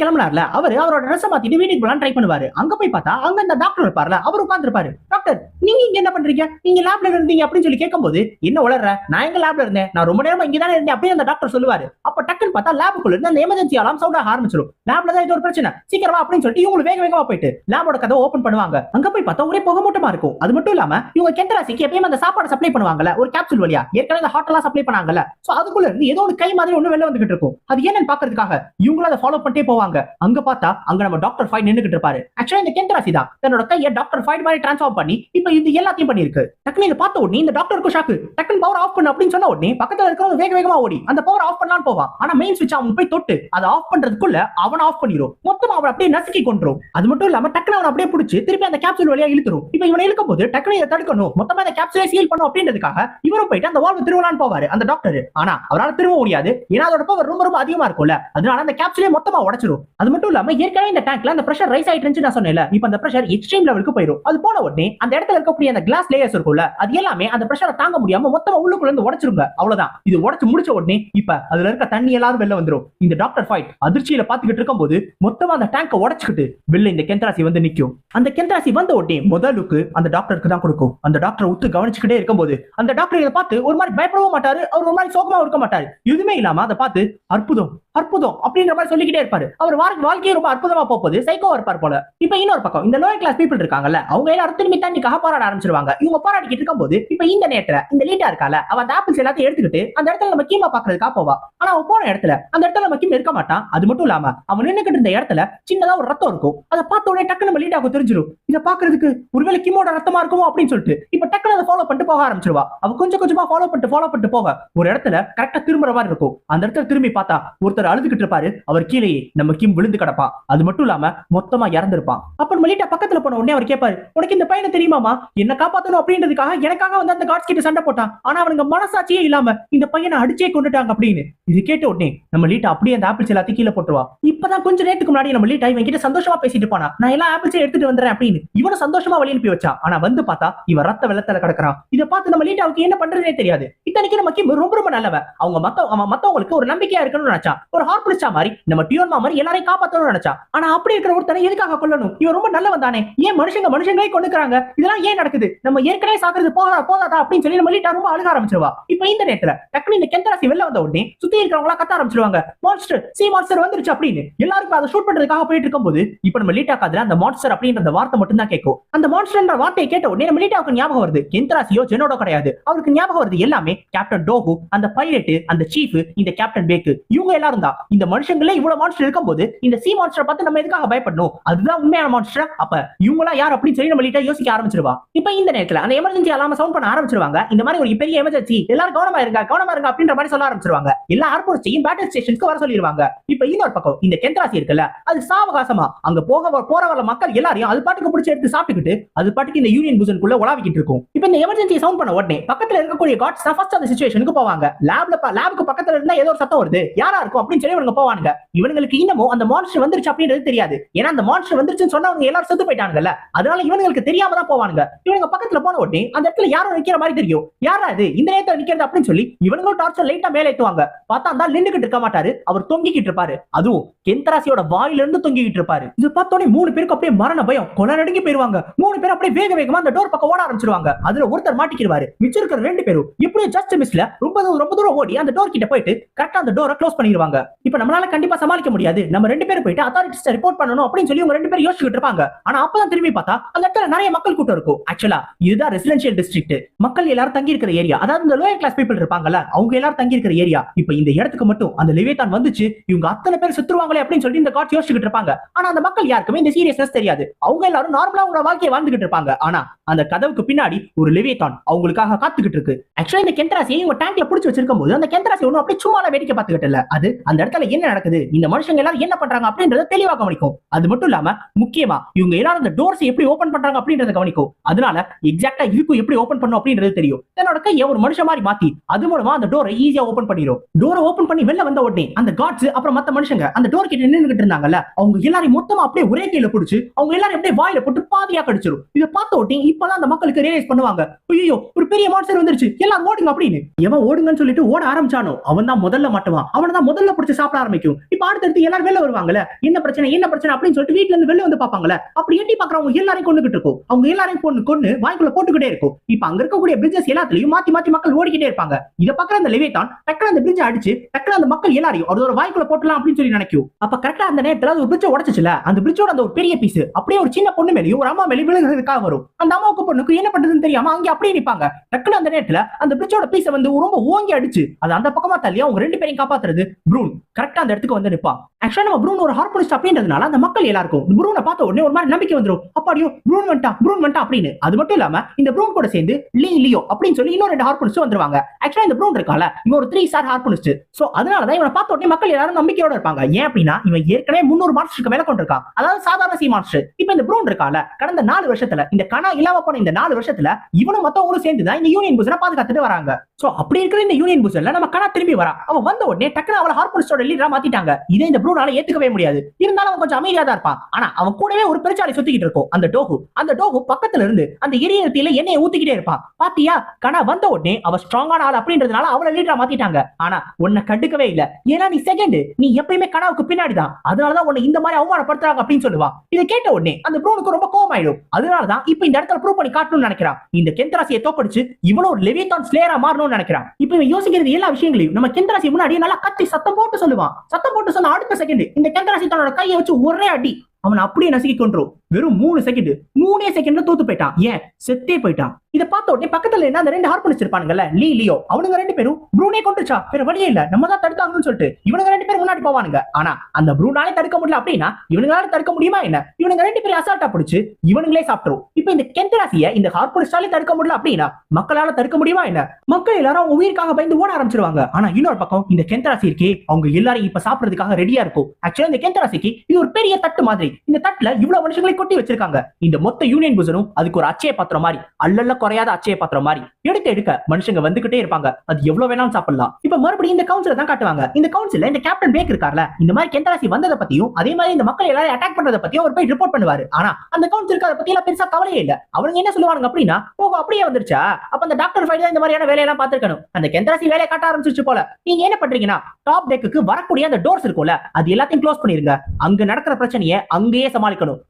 கிளம்புனார்ல அவர் அவரோட ட்ரெஸ் மாத்திட்டு வீட்டுக்கு போலாம் ட்ரை பண்ணுவாரு. அங்க போய் பார்த்தா அங்க அந்த டாக்டர் இருப்பார்ல அவர் உட்கார்ந்துருப்பாரு. டாக்டர் நீங்க இங்க என்ன பண்றீங்க? நீங்க லேப்ல இருந்தீங்க அப்படின்னு சொல்லி கேட்கும்போது என்ன உளர்ற? நான் எங்க லேப்ல இருந்தேன். நான் ரொம்ப நேரமா இங்க தானே இருந்தேன் அப்படியே அந்த டாக்டர் சொல்லுவாரு. அப்ப டக்குன்னு பார்த்தா லேபுக்குள்ள இருந்து அந்த எமர்ஜென்சி அலாம் சவுண்ட் ஆக ஆரம்பிச்சிடும் லேப்ல தான் இது ஒரு பிரச்சனை. சீக்கிரமா அப்படின்னு சொல்லிட்டு இவங்க வேக வேகமா போயிட்டு லேபோட கதை ஓபன் பண்ணுவாங்க. அங்க போய் பார்த்தா ஒரே புக மூட்டமா இருக்கும். அது மட்டும் இல்லாம இவங்க கெண்டராசிக்கு எப்பயும் அந்த சாப்பாடு சப்ளை பண்ணுவாங்கல்ல ஒரு கேப்சூல் வழியா. ஏற்கனவே அந்த ஹாட்டெல்லாம் சப்ளை பண்ணாங்கல்ல. சோ அதுக்குள்ள இருந்து ஏதோ ஒரு கை மாதிரி ஒண்ணு வெளில வந்துகிட்டு இருக்கும். அது என்னன்னு பாக்குறதுக்காக இவங்களும் அதை ஃபாலோ பண்ணிட்டே போவாங்க. அங்க பார்த்தா அங்க நம்ம டாக்டர் ஃபைட் நின்னுகிட்டு இருப்பாரு. ஆக்சுவலா இந்த கெண்டராசி தான். தன்னோட கையை டாக்டர் ஃபைட் மாதிரி டிரான்ஸ்ஃபார்ம் பண்ணி இப்ப இது எல்லாத்தையும் பண்ணிருக்கு டக்குனு இதை பார்த்த உடனே இந்த டாக்டருக்கு ஷாக்கு டக்குனு பவர் ஆஃப் பண்ணு அப்படின்னு சொன்ன உடனே பக்கத்துல இருக்கிறவங்க வேக வேகமா ஓடி அந்த பவர் ஆஃப் பண்ணலாம்னு போவான். ஆனா மெயின் சுவிட்ச் அவன் போய் தொட்டு அதை ஆஃப் பண்றதுக்குள்ள அவன் ஆஃப் பண்ணிடும் மொத்தமா அவன் அப்படியே நசுக்கி கொண்டுரும் அது மட்டும் இல்லாம டக்குனு அவன் அப்படியே பிடிச்சி திருப்பி அந்த கேப்சூல் வழியா இழுத்துரும். இப்ப இவனை இழுக்கும் போது டக்குனு இதை தடுக்கணும். மொத்தமா அந்த கேப்சூலை சீல் பண்ணும் அப்படின்றதுக்காக இவரும் போயிட்டு அந்த வால்வு திருவலான்னு போவாரு அந்த டாக்டர் ஆனா அவரால் திரும்ப முடியாது. ஏன்னா அதோட பவர் ரொம்ப ரொம்ப அதிகமா இருக்கும்ல. அதனால அந்த கேப்சூலே மொத்தமா உடச்சிரும். அது மட்டும் இல்லாம ஏற்கனவே இந்த டேங்க்ல அந்த பிரஷர் ரைஸ் ஆயிட்டு இருந்துச்சு நான் சொன்னேன் இப்ப அந்த பிரஷர் எக்ஸ்ட்ரீம் லெவலுக்கு போயிடும் அது போன உடனே அந்த இடத்துல இருக்கக்கூடிய அந்த கிளாஸ் லேயர்ஸ் இருக்கும்ல அது எல்லாமே அந்த பிரஷரை தாங்க முடியாம மொத்தமா உள்ளுக்குள்ள இருந்து உடச்சிருங்க. அவ்வளவுதான். இது உடச்சு முடிச்ச உடனே இப்ப அதுல இருக்க தண்ணி எல்லாரும் வெளில வந்துரும். இந்த டாக்டர் ஃபைட் அதிர்ச்சியில பாத்துக்கிட்டு இருக்கும் போது மொத்தமா அந்த டேங்கை உடச்சிக்கிட்டு வெளில இந்த கெந்தராசி வந்து நிற்கும் அந்த கெந்தராசி வந்த உடனே முதலுக்கு அந்த டாக்டருக்கு தான் கொடுக்கும். அந்த டாக்டர் உத்து கவனிச்சுக்கிட்டே இருக்கும்போது அந்த டாக்டர் இதை பார்த்து ஒரு மாதிரி பயப்படவும் மாட்டாரு அவர் ஒரு மாதிரி சோகமா இருக்க மாட்டாரு. எதுவுமே இல்லாம அதை பார்த்து அற்புதம். அற்புதம் அப்படின்ற மாதிரி சொல்லிக்கிட்டே இருப்பாரு. அவர் வாழ்க்கையை ரொம்ப அற்புதமா போகுது சைக்கோ இருப்பார் போல. இப்ப இன்னொரு பக்கம் இந்த லோயர் கிளாஸ் பீப்புள் இருக்காங்கல்ல அவங்க எல்லாரும் திரும்பி தண்ணிக்காக போராட ஆரம்பிச்சிருவாங்க. இவங்க போராடிக்கிட்டு இருக்கும்போது இப்ப இந்த நேரத்துல இந்த லீட்டா இருக்கால அவ அந்த ஆப்பிள்ஸ் எல்லாத்தையும் எடுத்துக்கிட்டு அந்த இடத்துல நம்ம கீமா பாக்குறதுக்காக போவா. ஆனா அவன் போன இடத்துல அந்த இடத்துல நம்ம கீம் இருக்க மாட்டான். அது மட்டும் இல்லாம அவன் நின்னுக்கிட்டு இருந்த இடத்துல சின்னதா ஒரு ரத்தம் இருக்கும். அதை பார்த்த உடனே டக்கு நம்ம லீடாவுக்கு தெரிஞ்சிடும் இதை பாக்குறதுக்கு ஒருவேளை கிமோட ரத்தமா இருக்குமோ அப்படின்னு சொல்லிட்டு இப்ப டக்குனு அதை ஃபாலோ பண்ணிட்டு போக ஆரம்பிச்சிருவா. அவ கொஞ்சம் கொஞ்சமா ஃபாலோ பண்ணிட்டு ஃபாலோ பண்ணிட்டு போக ஒரு இடத்துல கரெக்டா திரும்புற மாதிரி இருக்கும். அந்த இடத்துல திரும்பி பார்த்தா ஒருத்தர் அழுதுகிட்டு இருப்பாரு. அவர் கீழேயே நம்ம கிம் விழுந்து கிடப்பா. அது மட்டும் இல்லாம மொத்தமா இறந்திருப்பான் அப்ப நம்ம பக்கத்துல போன உடனே அவர் கேட்பாரு உனக்கு இந்த பையனை தெரியுமாமா என்ன காப்பாத்தணும் அப்படின்றதுக்காக எனக்காக வந்து அந்த காட்ஸ் கிட்ட சண்டை போட்டான். ஆனா அவனுங்க மனசாட்சியே இல்லாம இந்த பையனை அடிச்சே கொண்டுட்டாங்க அப்படின்னு இது கேட்ட உடனே நம்ம லீட்டா அப்படியே அந்த ஆப்பிள்ஸ் எல்லாத்தையும் கீழே போட்டுருவா. இப்பதான் கொஞ்ச நேரத்துக்கு முன்னாடி நம்ம லீட்டா இவன் கிட்ட சந்தோஷமா பேசிட்டு போனா நான் எல்லா ஆப்பிள்ஸையும் எடுத்துட்டு வந்துறேன் அப்படின்னு இவனை சந்தோஷமா வழி அனுப்பி வச்சா. ஆனா வந்து பார்த்தா இவன் ரத்த வெள்ளத்துல கிடக்குறான். இதை பார்த்து நம்ம லீட்டாவுக்கு என்ன பண்றதுனே தெரியாது. இத்தனைக்கு நம்ம கிம் ரொம்ப ரொம்ப நல்லவ அவங்க மத்த அவன் மத்தவங்களுக்கு ஒரு நம்பிக்கையா இருக்கணும்னு நினைச்சா ஒரு ஹார்ட் மாதிரி நம்ம டியோன்மா மாதிரி எல்லாரையும் காப்பாத்தணும்னு நினைச்சா ஆனா அப்படி இருக்கிற ஒருத்தனை எதுக்காக கொல்லணும்? இவன் ரொம்ப நல்லவன் தானே ஏன் மனுஷங்க மனுஷங்களே கொண்டுக்கிறாங்க இதெல்லாம் ஏன் நடக்குது? நம்ம ஏற்கனவே சாக்குறது போதா போதாதா அப்படின்னு சொல்லி நம்ம லீட்டா ரொம்ப அழுக ஆரம்பிச்சிருவா. இப்ப இந்த நேரத்துல டக்குனு இந்த கெந்தராசி வெளில வந்த உடனே சுத்தி இருக்கிறவங்களா கத்த ஆரம்பிச்சிருவாங்க. மான்ஸ்டர் சி மான்ஸ்டர் வந்துருச்சு அப்படின்னு. எல்லாருக்கும் அதை ஷூட் பண்றதுக்காக போயிட்டு இருக்கும்போது இப்ப நம்ம லீட்டா காதுல அந்த மான்ஸ்டர் அப்படின்ற அந்த வார்த்தை மட்டும் தான் கேட்கும். அந்த மான்ஸ்டர்ன்ற வார்த்தையை கேட்ட உடனே நம்ம லீட்டாவுக்கு ஞாபகம் வருது. கெந்தராசியோ ஜெனோடோ கிடையாது. அவருக்கு ஞாபகம் வருது எல்லாமே கேப்டன் டோகு அந்த பைலட் அந்த சீஃப் இந்த கேப்டன் பேக்கு. இவங்க எல்லாரும் தான் இந்த மனுஷங்களே இவ்வளவு மான்ஸ்டர் இருக்கும்போது இந்த சி மான்ஸ்டரை பார்த்து நம்ம எதுக்காக பயப்படணும்? அதுதான் உண்மையான மான்ஸ்டர் அப்ப இவங்களா யார் அப்படின்னு சொல்லி நம்ம யோசிக்க ஆரம்பிச்சிருவா. இப்ப இந்த நேரத்துல அந்த எமர்ஜென்சி அலாம சவுண்ட் பண்ண ஆரம்பிச்சிருவாங்க. இந்த மாதிரி ஒரு பெரிய எமர்ஜென்சி எல்லாரும் கவனமா இருங்க கவனமா இருங்க அப்படின்ற மாதிரி சொல்ல ஆரம்பிச்சிருவாங்க. எல்லா ஏர்போர்ட்ஸையும் பேட்டரி ஸ்டேஷனுக்கு வர சொல்லிடுவாங்க இப்ப இன்னொரு பக்கம் இந்த கெந்தராசி இருக்குல்ல அது சாவகாசமா அங்க போக வர- போற வர மக்கள் எல்லாரையும் அது பாட்டுக்கு பிடிச்சி எடுத்து சாப்பிட்டுக்கிட்டு அது பாட்டுக்கு இந்த யூனியன் பூசனுக்குள்ள உலாவிக்கிட்டு இருக்கும். இப்ப இந்த எமர்ஜென்சி சவுண்ட் பண்ண உடனே பக்கத்துல இருக்கக்கூடிய காட்ஸ் ஃபர்ஸ்ட் அந்த சுச்சுவேஷனுக்கு போவாங்க. லேப்ல லேபுக்கு பக்கத்துல இருந்தா ஏதோ ஒரு சத்தம் வருது. யாரா இருக்கும் அப்படின்னு சொல்லி இவங்க போவானுங்க. இவனுங்களுக்கு இன்னமும் அந்த மான்ஸ்டர் வந்துருச்சு அப்படின்றது தெரியாது. ஏன்னா அந்த மான்ஸ்டர் வந்துருச்சுன்னு சொன்னவங்க எல்லாரும் செத்து போயிட்டாங்கல்ல அதனால இவனுங்களுக்கு தெரியாம தான் போவானுங்க. இவனுங்க பக்கத்துல போன உடனே அந்த இடத்துல யாரும் நிக்கிற மாதிரி தெரியும். யாரா இது? இந்த நேரத்துல நிக்கிறது அப்படின்னு சொல்லி இவனுங்களும் டார்ச்சர் லைட்டா மேலே ஏத்துவாங்க. பார்த்தா தான் நின்றுகிட்டு நின்னுகிட்டு இருக்க மாட்டாரு. அவர் தொங்கிக்கிட்டு இருப்பாரு. அதுவும் கெந்தராசியோட வாயில இருந்து தொங்கிக்கிட்டு இருப்பாரு. இது பார்த்தோன்னே மூணு பேருக்கு அப்படியே மரண பயம். கொலை நடுங்கி போயிருவாங்க. மூணு பேர் அப்படியே வேக வேகமா அந்த டோர் பக்கம் ஓட ஆரம்பிச்சிருவாங்க. அதுல ஒருத்தர் மாட்டிக்கிடுவாரு. மிச்சம் இருக்கிற ரெண்டு பேரும் இப்படியே ஜஸ்ட் மிஸ்ல ரொம்ப தூரம் ரொம்ப தூரம் ஓடி அந்த டோர் கிட்ட போயிட்டு கரெக்டா அந்த டோரை க்ளோஸ் பண்ணிடுவாங்க. இப்ப நம்மளால கண்டிப்பா சமாளிக்க முடியாது. நம்ம ரெண்டு பேரும் போயிட்டு அத்தாரிட்டிஸ் ரிப்போர்ட் பண்ணணும் அப்படின்னு சொல்லி உங்க ரெண்டு பேரும் யோசிச்சுட்டு இருப்பாங்க. ஆனா அப்பதான் திரும்பி பார்த்தா அந்த இடத்துல நிறைய மக்கள் கூட்டம் இருக்கும். ஆக்சுவலா இதுதான் ரெசிடென்ஷியல் டிஸ்ட்ரிக்ட் மக்கள் எல்லாரும் தங்கி இருக்கிற ஏரியா அதாவது இந்த லோயர் கிளாஸ் பீப்புள் இருப்பாங்கல்ல அவங்க எல்லாரும் தங்கி இருக்கிற ஏரியா இப்ப இந்த இடத்துக்கு மட்டும் அந்த லிவேதான் வந்துச்சு இவங்க அத்தனை பேர் சுத்துருவாங்களே அப்படின்னு சொல்லி இந்த காட்சி யோசிச்சுட்டு இருப்பாங்க. ஆனா அந்த மக்கள் யாருக்குமே இந்த சீரியஸ்னஸ் தெரியாது. அவங்க எல்லாரும் நார்மலா உங்க வாழ்க்கையை வாழ்ந்துகிட்டு இருப்பாங்க. ஆனா அந்த கதவுக்கு பின்னாடி ஒரு லிவேதான் அவங்களுக்காக காத்துக்கிட்டு இருக்கு. ஆக்சுவலா இந்த கெந்தராசியை இவங்க டேங்க்ல புடிச்சு வச்சிருக்கும் போது அந்த கெண்டராசி ஒன்னும் அப்படியே சும்மா வேடிக்கை பார்த்துக்கிட்டு இல்ல அது அந்த இடத்துல என்ன நடக்குது? இந்த மனுஷங்க எல்லாரும் என்ன பண்றாங்க அப்படின்றத தெளிவா கவனிக்கும். அது மட்டும் இல்லாம முக்கியமா இவங்க எல்லாரும் அந்த டோர்ஸ் எப்படி ஓபன் பண்றாங்க அப்படின்றத கவனிக்கும். அதனால எக்ஸாக்டா இதுக்கும் எப்படி ஓபன் பண்ணும் அப்படின்றது தெரியும். தன்னோட கையை ஒரு மனுஷன் மாதிரி மாத்தி அது மூலமா அந்த டோரை ஈஸியா ஓபன் பண்ணிடும் டோரை ஓபன் பண்ணி வெளில வந்த உடனே அந்த காட்ஸ் அப்புறம் மத்த மனுஷங்க அந்த டோர் கிட்ட நின்றுகிட்டு இருந்தாங்கல்ல அவங்க எல்லாரையும் மொத்தமா அப்படியே ஒரே கையில பிடிச்சு அவங்க எல்லாரும் அப்படியே வாயில போட்டு பாதியா கடிச்சிடும் இதை பார்த்த உடனே இப்பதான் அந்த மக்களுக்கு ரியலைஸ் பண்ணுவாங்க ஐயோ ஒரு பெரிய மான்சர் வந்துருச்சு எல்லாரும் ஓடுங்க அப்படின்னு. எவன் ஓடுங்கன்னு சொல்லிட்டு ஓட ஆரம்பிச்சானோ அவன் தான் முதல்ல மாட்டுவான். அவன் தான் முதல்ல பிடிச்சு சாப்பிட ஆரம்பிக்கும். இப்ப அடுத்தடுத்து எல்லாரும் வெளில வருவாங்கல்ல என்ன பிரச்சனை என்ன பிரச்சனை அப்படின்னு சொல்லிட்டு வீட்டுல இருந்து வெளில வந்து பாப்பாங்கல்ல அப்படி எட்டி பாக்குறவங்க எல்லாரையும் கொண்டுகிட்டு இருக்கும். அவங்க எல்லாரையும் கொண்டு கொண்டு வாய்க்குள்ள போட்டுக்கிட்டே இருக்கும். இப்ப அங்க இருக்கக்கூடிய பிரிட்ஜஸ் எல்லாத்துலயும் மாத்தி மாத்தி மக்கள் ஓடிக்கிட்டே இருப்பாங்க. இதை பக்கம் அந்த லெவேதான் டக்குனு அந்த பிரிட்ஜ் அடிச்சு டக்குனு அந்த மக்கள் எல்லாரையும் அது ஒரு வாய்க்குள்ள போட்டலாம் அப்படின்னு சொல்லி நினைக்கும். அப்ப கரெக்டா அந்த நேரத்துல ஒரு பிரிட்ஜ் உடச்சுல அந்த பிரிட்ஜோட அந்த ஒரு பெரிய பீஸ் அப்படியே ஒரு சின்ன பொண்ணு மேலேயும் ஒரு அம்மா மேலே விழுகிறதுக்காக வரும். அந்த அம்மாவுக்கு பொண்ணுக்கு என்ன பண்றதுன்னு தெரியாம அங்க அப்படியே நிப்பாங்க. டக்குனு அந்த நேரத்துல அந்த பிரிட்ஜோட பீஸை வந்து ரொம்ப ஓங்கி அடிச்சு அது அந்த பக்கமா தள்ளி அவங்க ரெண்டு பேரையும் காப்பாத்துறது ப்ரூன் கரெக்டா அந்த இடத்துக்கு வந்து நிற்பான் ஆக்சுவலா நம்ம ப்ரூன் ஒரு ஹார்மோனிஸ்ட் அப்படின்றதுனால அந்த மக்கள் எல்லாருக்கும் ப்ரூனை பார்த்த உடனே ஒரு மாதிரி நம்பிக்கை வந்துடும் அப்பாடியோ ப்ரூன் வந்துட்டா ப்ரூன் வந்துட்டா அப்படின்னு. அது மட்டும் இல்லாம இந்த ப்ரூன் கூட சேர்ந்து லீ லியோ அப்படின்னு சொல்லி இன்னொரு ரெண்டு ஹார்மோனிஸ்ட் வந்துருவாங்க. ஆக்சுவலா இந்த ப்ரூன் இருக்கால இவன் ஒரு த்ரீ ஸ்டார் ஹார்மோனிஸ்ட் சோ அதனாலதான் இவனை பார்த்த உடனே மக்கள் எல்லாரும் நம்பிக்கையோட இருப்பாங்க. ஏன் அப்படின்னா இவன் ஏற்கனவே முன்னூறு மாஸ்டருக்கு மேல கொண்டிருக்கான். அதாவது சாதாரண சி மாஸ்டர் இப்ப இந்த ப்ரூன் இருக்கால கடந்த நாலு வருஷத்துல இந்த கணா இல்லாம போன இந்த நாலு வருஷத்துல இவனும் மத்தவங்களும் சேர்ந்துதான் இந்த யூனியன் புசனை பாதுகாத்துட்டு வராங்க. சோ அப்படி இருக்கிற இந்த யூனியன் புசன்ல நம்ம கணா திரும்பி வரா அவன் வந்த உடனே டக்குனு அவளை ஹார்பனிஸ்டோட லீடரா மாத்திட்டாங்க. இதை இந்த ப்ரூனால ஏத்துக்கவே முடியாது. இருந்தாலும் அவன் கொஞ்சம் அமைதியா தான் இருப்பான். ஆனா அவன் கூடவே ஒரு பெருச்சாலி சுத்திக்கிட்டு இருக்கும். அந்த டோகு. அந்த டோகு பக்கத்துல இருந்து அந்த எரியத்தில எண்ணெயை ஊத்திக்கிட்டே இருப்பான். பாத்தியா? கனா வந்த உடனே அவ ஸ்ட்ராங்கான ஆள் அப்படின்றதுனால அவளை லீடரா மாத்திட்டாங்க. ஆனா உன்னை கண்டுக்கவே இல்ல. ஏன்னா நீ செகண்ட் நீ எப்பயுமே கனாவுக்கு பின்னாடி தான். அதனாலதான் உன்னை இந்த மாதிரி அவமானப்படுத்துறாங்க அப்படின்னு சொல்லுவான். இதை கேட்ட உடனே அந்த ப்ரூனுக்கு ரொம்ப கோவம் ஆயிடும் அதனாலதான் இப்ப இந்த இடத்துல ப்ரூவ் பண்ணி காட்டணும்னு நினைக்கிறான். இந்த கெந்தராசியை தோப்படிச்சு இவனும் ஒரு லெவிதான் ஸ்லேயரா மாறணும்னு நினைக்கிறான். இப்ப இவன் யோசிக்கிறது எல்லா விஷயங்களையும். நம்ம கெந்தராசி முன்னாடி நல்லா கத்தி சத்தம் போட்டு சொல்லுவான். சத்தம் போட்டு சொன்ன அடுத்த செகண்ட் இந்த கெந்தராசி தன்னோட கையை வச்சு ஒரே அடி. அவன் அப்படியே நசுக்கி கொண்டுரும் வெறும் மூணு செகண்ட் மூணே செகண்ட்ல தோத்து போயிட்டான் ஏன்? செத்தே போயிட்டான் இதை பார்த்த உடனே பக்கத்துல என்ன அந்த ரெண்டு ஹார்பனிஸ்ட் இருப்பானுங்கல்ல லீ லியோ அவனுங்க ரெண்டு பேரும் ப்ரூனே கொண்டுச்சா வேற வழியே இல்ல. நம்ம தான் தடுத்தாங்கன்னு சொல்லிட்டு இவனுங்க ரெண்டு பேரும் முன்னாடி போவானுங்க. ஆனா அந்த ப்ரூனாலே தடுக்க முடியல அப்படின்னா இவனுங்களால தடுக்க முடியுமா என்ன? இவனுங்க ரெண்டு பேரும் அசால்ட்டா பிடிச்சு இவனுங்களே சாப்பிட்டுரும். இப்ப இந்த கெந்தராசிய இந்த ஹார்பனிஸ்டாலே தடுக்க முடியல அப்படின்னா மக்களால தடுக்க முடியுமா என்ன? மக்கள் எல்லாரும் அவங்க உயிருக்காக பயந்து ஓட ஆரம்பிச்சிருவாங்க. ஆனா இன்னொரு பக்கம் இந்த கெந்தராசி இருக்கே அவங்க எல்லாரும் இப்ப சாப்பிடுறதுக்காக ரெடியா இருக்கும். ஆக்சுவலா இந்த கெந்தராசிக்கு இது ஒரு பெரிய தட்டு மாதிரி. இந்த தட்டுல இவ்வளவு மனுஷங்களை கொட்டி வச்சிருக்காங்க. இந்த மொத்த யூனியன் புசனும் அதுக்கு ஒரு அச்சய பாத்திரம் மாதிரி அல்லல்ல குறையாத அச்சய பாத்திரம் மாதிரி எடுக்க எடுக்க மனுஷங்க வந்துகிட்டே இருப்பாங்க. அது எவ்வளவு வேணாலும் சாப்பிடலாம். இப்ப மறுபடியும் இந்த கவுன்சில தான் காட்டுவாங்க. இந்த கவுன்சில இந்த கேப்டன் பேக் இருக்கார்ல இந்த மாதிரி கெந்தராசி வந்ததை பத்தியும் அதே மாதிரி இந்த மக்கள் எல்லாரும் அட்டாக் பண்றதை பத்தியும் அவர் போய் ரிப்போர்ட் பண்ணுவாரு. ஆனா அந்த கவுன்சிலுக்கு அதை பத்தி எல்லாம் பெருசா கவலையே இல்ல. அவங்க என்ன சொல்லுவாங்க அப்படின்னா ஓ அப்படியே வந்துருச்சா? அப்ப அந்த டாக்டர் ஃபைல் தான் இந்த மாதிரியான வேலையெல்லாம் பாத்துருக்கணும் அந்த கெந்தராசி வேலையை காட்ட ஆரம்பிச்சிருச்சு போல. நீங்க என்ன பண்றீங்கன்னா டாப் டெக்கு வரக்கூடிய அந்த டோர்ஸ் இருக்கும்ல அது எல்லாத்தையும் க்ளோஸ் பண்ணிருங்க. அங்க நடக்கிற பிரச்சனையை அங்கேயே சமாளிக்கணும்.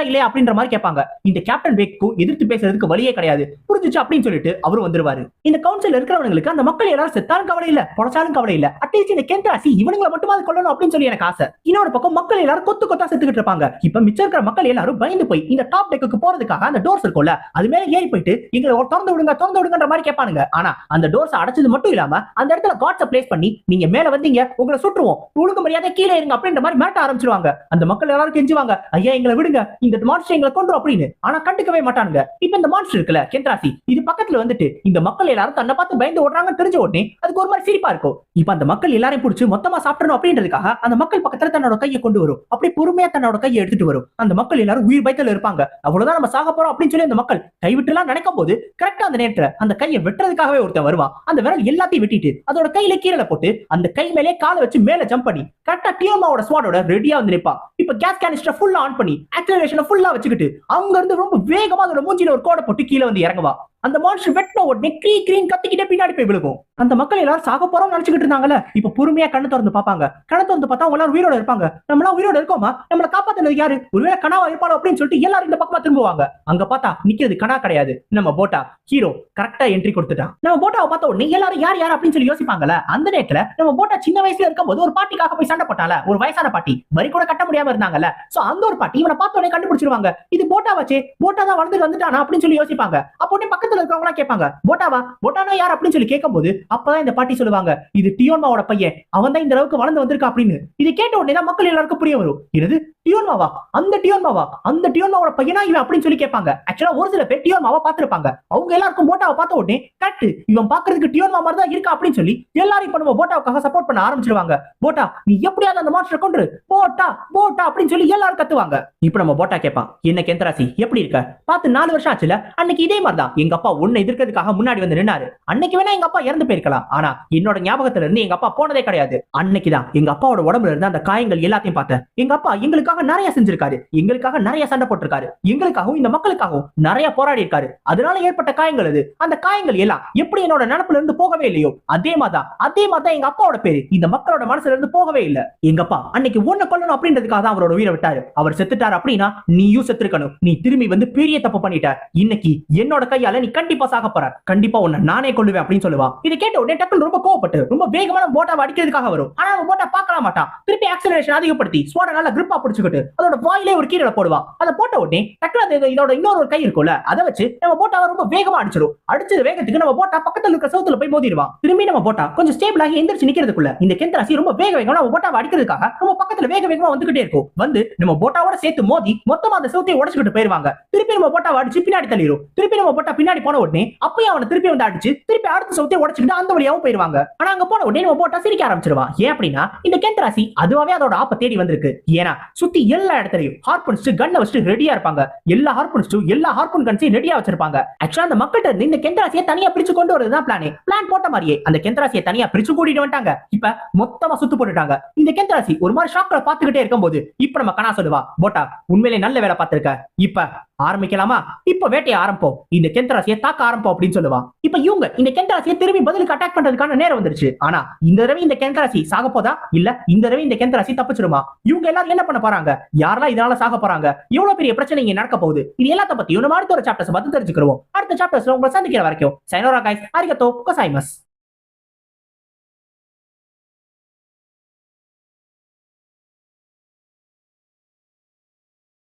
புரிஞ்சுதா இல்லையா அப்படின்ற மாதிரி கேட்பாங்க. இந்த கேப்டன் பேக்கும் எதிர்த்து பேசுறதுக்கு வழியே கிடையாது. புரிஞ்சுச்சு அப்படின்னு சொல்லிட்டு அவரும் வந்துருவாரு. இந்த கவுன்சில் இருக்கிறவங்களுக்கு அந்த மக்கள் எல்லாரும் செத்தாலும் கவலை இல்ல பொழைச்சாலும் கவலை இல்ல. அட்லீஸ்ட் இந்த கெந்தராசி இவனுங்களை மட்டுமாவது கொள்ளணும் அப்படின்னு சொல்லி எனக்கு ஆசை. இன்னொரு பக்கம் மக்கள் எல்லாரும் கொத்து கொத்தா செத்துக்கிட்டு இருப்பாங்க. இப்ப மிச்சம் இருக்கிற மக்கள் எல்லாரும் பயந்து போய் இந்த டாப் டெக்கு போறதுக்காக அந்த டோர்ஸ் இருக்கும்ல அது மேல ஏறி போயிட்டு எங்களை ஒரு திறந்து விடுங்க திறந்து விடுங்கன்ற மாதிரி கேட்பானுங்க. ஆனா அந்த டோர்ஸ் அடைச்சது மட்டும் இல்லாம அந்த இடத்துல காட்ஸ பிளேஸ் பண்ணி நீங்க மேல வந்தீங்க உங்களை சுற்றுவோம். ஒழுங்கு மரியாதை கீழே இருங்க அப்படின்ற மாதிரி மிரட்ட ஆரம்பிச்சிருவாங்க. அந்த மக்கள் எல்லாரும் கெஞ்சுவாங்க ஐயா எங்களை விடுங்க. இந்த மான்ஸ்டர் எங்களை கொண்டு அப்படின்னு. ஆனா கண்டுக்கவே மாட்டானுங்க. இப்ப இந்த மான்ஸ்டர் இருக்குல்ல கென்ட்ராசி இது பக்கத்துல வந்துட்டு இந்த மக்கள் எல்லாரும் தன்னை பார்த்து பயந்து ஓடுறாங்கன்னு தெரிஞ்ச உடனே அதுக்கு ஒரு மாதிரி சிரிப்பா இருக்கும். இப்ப அந்த மக்கள் எல்லாரையும் பிடிச்சி மொத்தமா சாப்பிடணும் அப்படின்றதுக்காக அந்த மக்கள் பக்கத்துல தன்னோட கையை கொண்டு வரும். அப்படி பொறுமையா தன்னோட கையை எடுத்துட்டு வரும். அந்த மக்கள் எல்லாரும் உயிர் பயத்துல இருப்பாங்க. அவ்வளவுதான் நம்ம சாக போறோம் அப்படின்னு சொல்லி அந்த மக்கள் கைவிட்டுலாம் நினைக்கும் போது கரெக்டா அந்த நேரத்துல அந்த கையை வெட்டுறதுக்காகவே ஒருத்தன் வருவான். அந்த விரல் எல்லாத்தையும் வெட்டிட்டு அதோட கையில கீழே போட்டு அந்த கை மேலே காலை வச்சு மேல ஜம்ப் பண்ணி கரெக்டா டியோமாவோட ஸ்வாடோட ரெடியா வந்து நிற்பான் இப்ப கேஸ் கேனிஸ்டர் ஃபுல்லா ஆன் பண்ணி ஆக்சலரேஷனை ஃபுல்லா வச்சுக்கிட்டு அங்க இருந்து ரொம்ப வேகமா அதோட மூஞ்சில ஒரு கோடை போட்டு கீழே வந்து இறங்குவா. அந்த மான்ஸ்டர் வெட்டின உடனே க்ரீ கிரீன் கத்திக்கிட்டே பின்னாடி போய் விழுகும். அந்த மக்கள் எல்லாரும் சாக போறோம் நினைச்சுக்கிட்டு இருந்தாங்கல்ல? இப்ப பொறுமையா கண்ணு திறந்து பாப்பாங்க கண்ணு திறந்து பார்த்தா அவங்க எல்லாரும் உயிரோட இருப்பாங்க. நம்மளாம் உயிரோட இருக்கோமா? நம்மள காப்பாத்தினது யாரு? ஒருவேளை கனாவா இருப்பாளோ அப்படின்னு சொல்லிட்டு எல்லாரும் இந்த பக்கமா திரும்புவாங்க. அங்க பார்த்தா நிக்கிறது கனா கிடையாது. நம்ம போட்டா ஹீரோ கரெக்டா என்ட்ரி கொடுத்துட்டான். நம்ம போட்டாவை பார்த்த உடனே எல்லாரும் யார் யார் அப்படின்னு சொல்லி யோசிப்பாங்கல்ல? அந்த நேரத்துல நம்ம போட்டா சின்ன வயசுல இருக்கும்போது ஒரு பாட்டிக்காக போய் சண்டை போட்டால ஒரு வயசான பாட்டி. வரி கூட கட்ட முடியாம இருந்தாங்கல்ல? சோ அந்த ஒரு பாட்டி இவனை பார்த்த உடனே கண்டுபிடிச்சிருவாங்க. இது போட்டா வச்சே போட்டா தான் வளர்ந்து வந்துட்டானா அப்படின்னு சொல்லி யோசிப்பாங்க. அப்போ உடனே பக்கத்துல இருக்கிறவங்க கேட்பாங்க போட்டாவா? போட்டானா யார்? அப்படின்னு சொல்லி கேட்கும்போது அப்பதான் இந்த பாட்டி சொல்லுவாங்க இது டியோன்மாவோட பையன் அவன் தான் இந்த அளவுக்கு வளர்ந்து வந்திருக்கா அப்படின்னு. இது கேட்ட உடனே தான் மக்கள் எல்லாருக்கும் புரிய வரும். இது டியோன்மாவா? அந்த டியோன்மாவா? அந்த டியோன்மாவோட பையனா இவன் அப்படின்னு சொல்லி கேட்பாங்க. ஆக்சுவலா ஒரு சில பேர் டியோன்மாவா பார்த்திருப்பாங்க. அவங்க எல்லாருக்கும் போட்டாவை பார்த்த உடனே கட்டு இவன் பாக்குறதுக்கு டியோன்மா மாதிரி தான் இருக்கா? அப்படின்னு சொல்லி எல்லாரும் இப்ப நம்ம போட்டாவுக்காக சப்போர்ட் பண்ண ஆரம்பிச்சிருவாங்க. போட்டா நீ எப்படியாவது அந்த மாஸ்டர் கொண்டு போட்டா போட்டா அப்படின்னு சொல்லி எல்லாரும் கத்துவாங்க. இப்ப நம்ம போட்டா கேட்பான். என்ன கேந்திராசி எப்படி இருக்க? பார்த்து நாலு வருஷம் ஆச்சுல அன்னைக்கு இதே மாதிரி தான். எங்க அப்பா உன்னை எதிர்க்கிறதுக்காக முன்னாடி வந்து நின்னாரு. அன்னைக்கு வேணா எங்க அப்பா இறந்து போயிருக்கலாம். ஆனா என்னோட ஞாபகத்துல இருந்து எங்க அப்பா போனதே கிடையாது. அன்னைக்குதான் எங்க அப்பாவோட உடம்புல இருந்து அந்த காயங்கள் எல்லாத்தையும் பார்த்தேன். எங்க அப்பா எங்களுக்கு எங்களுக்காக நிறைய செஞ்சிருக்காரு. எங்களுக்காக நிறைய சண்டை போட்டிருக்காரு. எங்களுக்காகவும் இந்த மக்களுக்காகவும் நிறைய போராடி இருக்காரு. அதனால ஏற்பட்ட காயங்கள் அது. அந்த காயங்கள் எல்லாம் எப்படி என்னோட நினப்புல இருந்து போகவே இல்லையோ அதே மாதிரி அதே மாதிரி எங்க அப்பாவோட பேரு. இந்த மக்களோட மனசுல இருந்து போகவே இல்ல. எங்க அப்பா அன்னைக்கு ஒண்ணு கொல்லணும் அப்படின்றதுக்காக தான் அவரோட உயிரை விட்டாரு. அவர் செத்துட்டாரு அப்படின்னா நீயும் செத்துருக்கணும். நீ திரும்பி வந்து பெரிய தப்பு பண்ணிட்ட. இன்னைக்கு என்னோட கையால நீ கண்டிப்பா சாக போற. கண்டிப்பா உன்னை நானே கொள்ளுவேன் அப்படின்னு சொல்லுவா. இதை கேட்ட உடனே டக்குனு ரொம்ப கோவப்பட்டு ரொம்ப வேகமான போட்டாவை அடிக்கிறதுக்காக வரும். ஆனா அவன் போட்டா பார்க்கலாம் மாட்டான். திருப்பி ஆக்சலரேஷன் அதிகப்படுத்தி ஸ்வாட நல்லா கிரிப்பா பிடிச்சி வச்சுக்கிட்டு அதோட வாயிலே ஒரு கீழே போடுவா. அதை போட்ட உடனே டக்குனு அது இதோட இன்னொரு கை இருக்கும்ல அதை வச்சு நம்ம போட்டாவை ரொம்ப வேகமா அடிச்சிடும். அடிச்சது வேகத்துக்கு நம்ம போட்டா பக்கத்துல இருக்க சவுத்துல போய் மோதிடுவான் திரும்பி நம்ம போட்டா கொஞ்சம் ஸ்டேபிள் ஆகி எந்திரிச்சு நிக்கிறதுக்குள்ள இந்த கெந்தராசி ரொம்ப வேக வேகமா நம்ம போட்டாவை அடிக்கிறதுக்காக நம்ம பக்கத்துல வேக வேகமா வந்துகிட்டே இருக்கும். வந்து நம்ம போட்டாவோட சேர்த்து மோதி மொத்தமா அந்த சவுத்தையை உடச்சுக்கிட்டு போயிருவாங்க. திருப்பி நம்ம போட்டாவை அடிச்சு பின்னாடி தள்ளிடும் திருப்பி நம்ம போட்டா பின்னாடி போன உடனே அப்பயும் அவனை திருப்பி வந்து அடிச்சு திருப்பி அடுத்த சவுத்தையை உடச்சுக்கிட்டு அந்த வழியாவும் போயிருவாங்க. ஆனா அங்க போன உடனே நம்ம போட்டா சிரிக்க ஆரம்பிச்சிருவான் ஏன் அப்படின்னா இந்த கெந்தராசி அதுவாவே அதோட ஆப்ப தேடி வந்திருக்கு. ஏன்னா சுத்தி எல்லா இடத்துலயும் ஹார்பன்ஸ் கன்னை வச்சு ரெடியா இருப்பாங்க. எல்லா ஹார்பன்ஸ் எல்லா ஹார்பன் கன்ஸையும் ரெடியா வச்சிருப்பாங்க. ஆக்சுவலா அந்த மக்கள்கிட்ட இருந்து இந்த கெந்தராசியை தனியா பிரிச்சு கொண்டு வரதுதான் பிளான் பிளான் போட்ட மாதிரியே அந்த கெந்தராசியை தனியா பிரிச்சு கூட்டிட்டு வந்துட்டாங்க. இப்ப மொத்தமா சுத்து போட்டுட்டாங்க. இந்த கெந்தராசி ஒரு மாதிரி ஷாக்ல பாத்துக்கிட்டே இருக்கும்போது இப்ப நம்ம கனா சொல்லுவா போட்டா உண்மையிலே நல்ல வேலை பார்த்திருக்க. இப்ப ஆரம்பிக்கலாமா? இப்ப வேட்டையை ஆரம்பிப்போம். இந்த கெந்தராசியை தாக்க ஆரம்பிப்போம் அப்படின்னு சொல்லுவா. இப்ப இவங்க இந்த கெந்தராசியை திரும்பி பதிலுக்கு அட்டாக் பண்றதுக்கான நேரம் வந்துருச்சு. ஆனா இந்த தடவை இந்த கெந்தராசி சாக போதா? இல்ல இந்த தடவை இந்த கெந்தராசி தப்பிச்சிருமா? இவங்க எல்லாரும் என்ன பண்ண போறாங்க? யாரெல்லாம் இதனால சாக போறாங்க? எவ்வளவு பெரிய பிரச்சனை இங்க நடக்க போகுது? இது எல்லாத்த பத்தி நம்ம அடுத்த ஒரு சாப்டர்ஸ் பார்த்து தெரிஞ்சுக்கிறோம் அடுத்த சாப்டர்ஸ்ல உங்களை சந்திக்கிற வரைக்கும் சைனோரா கைஸ் அரிகத்தோ கொசாய்மஸ்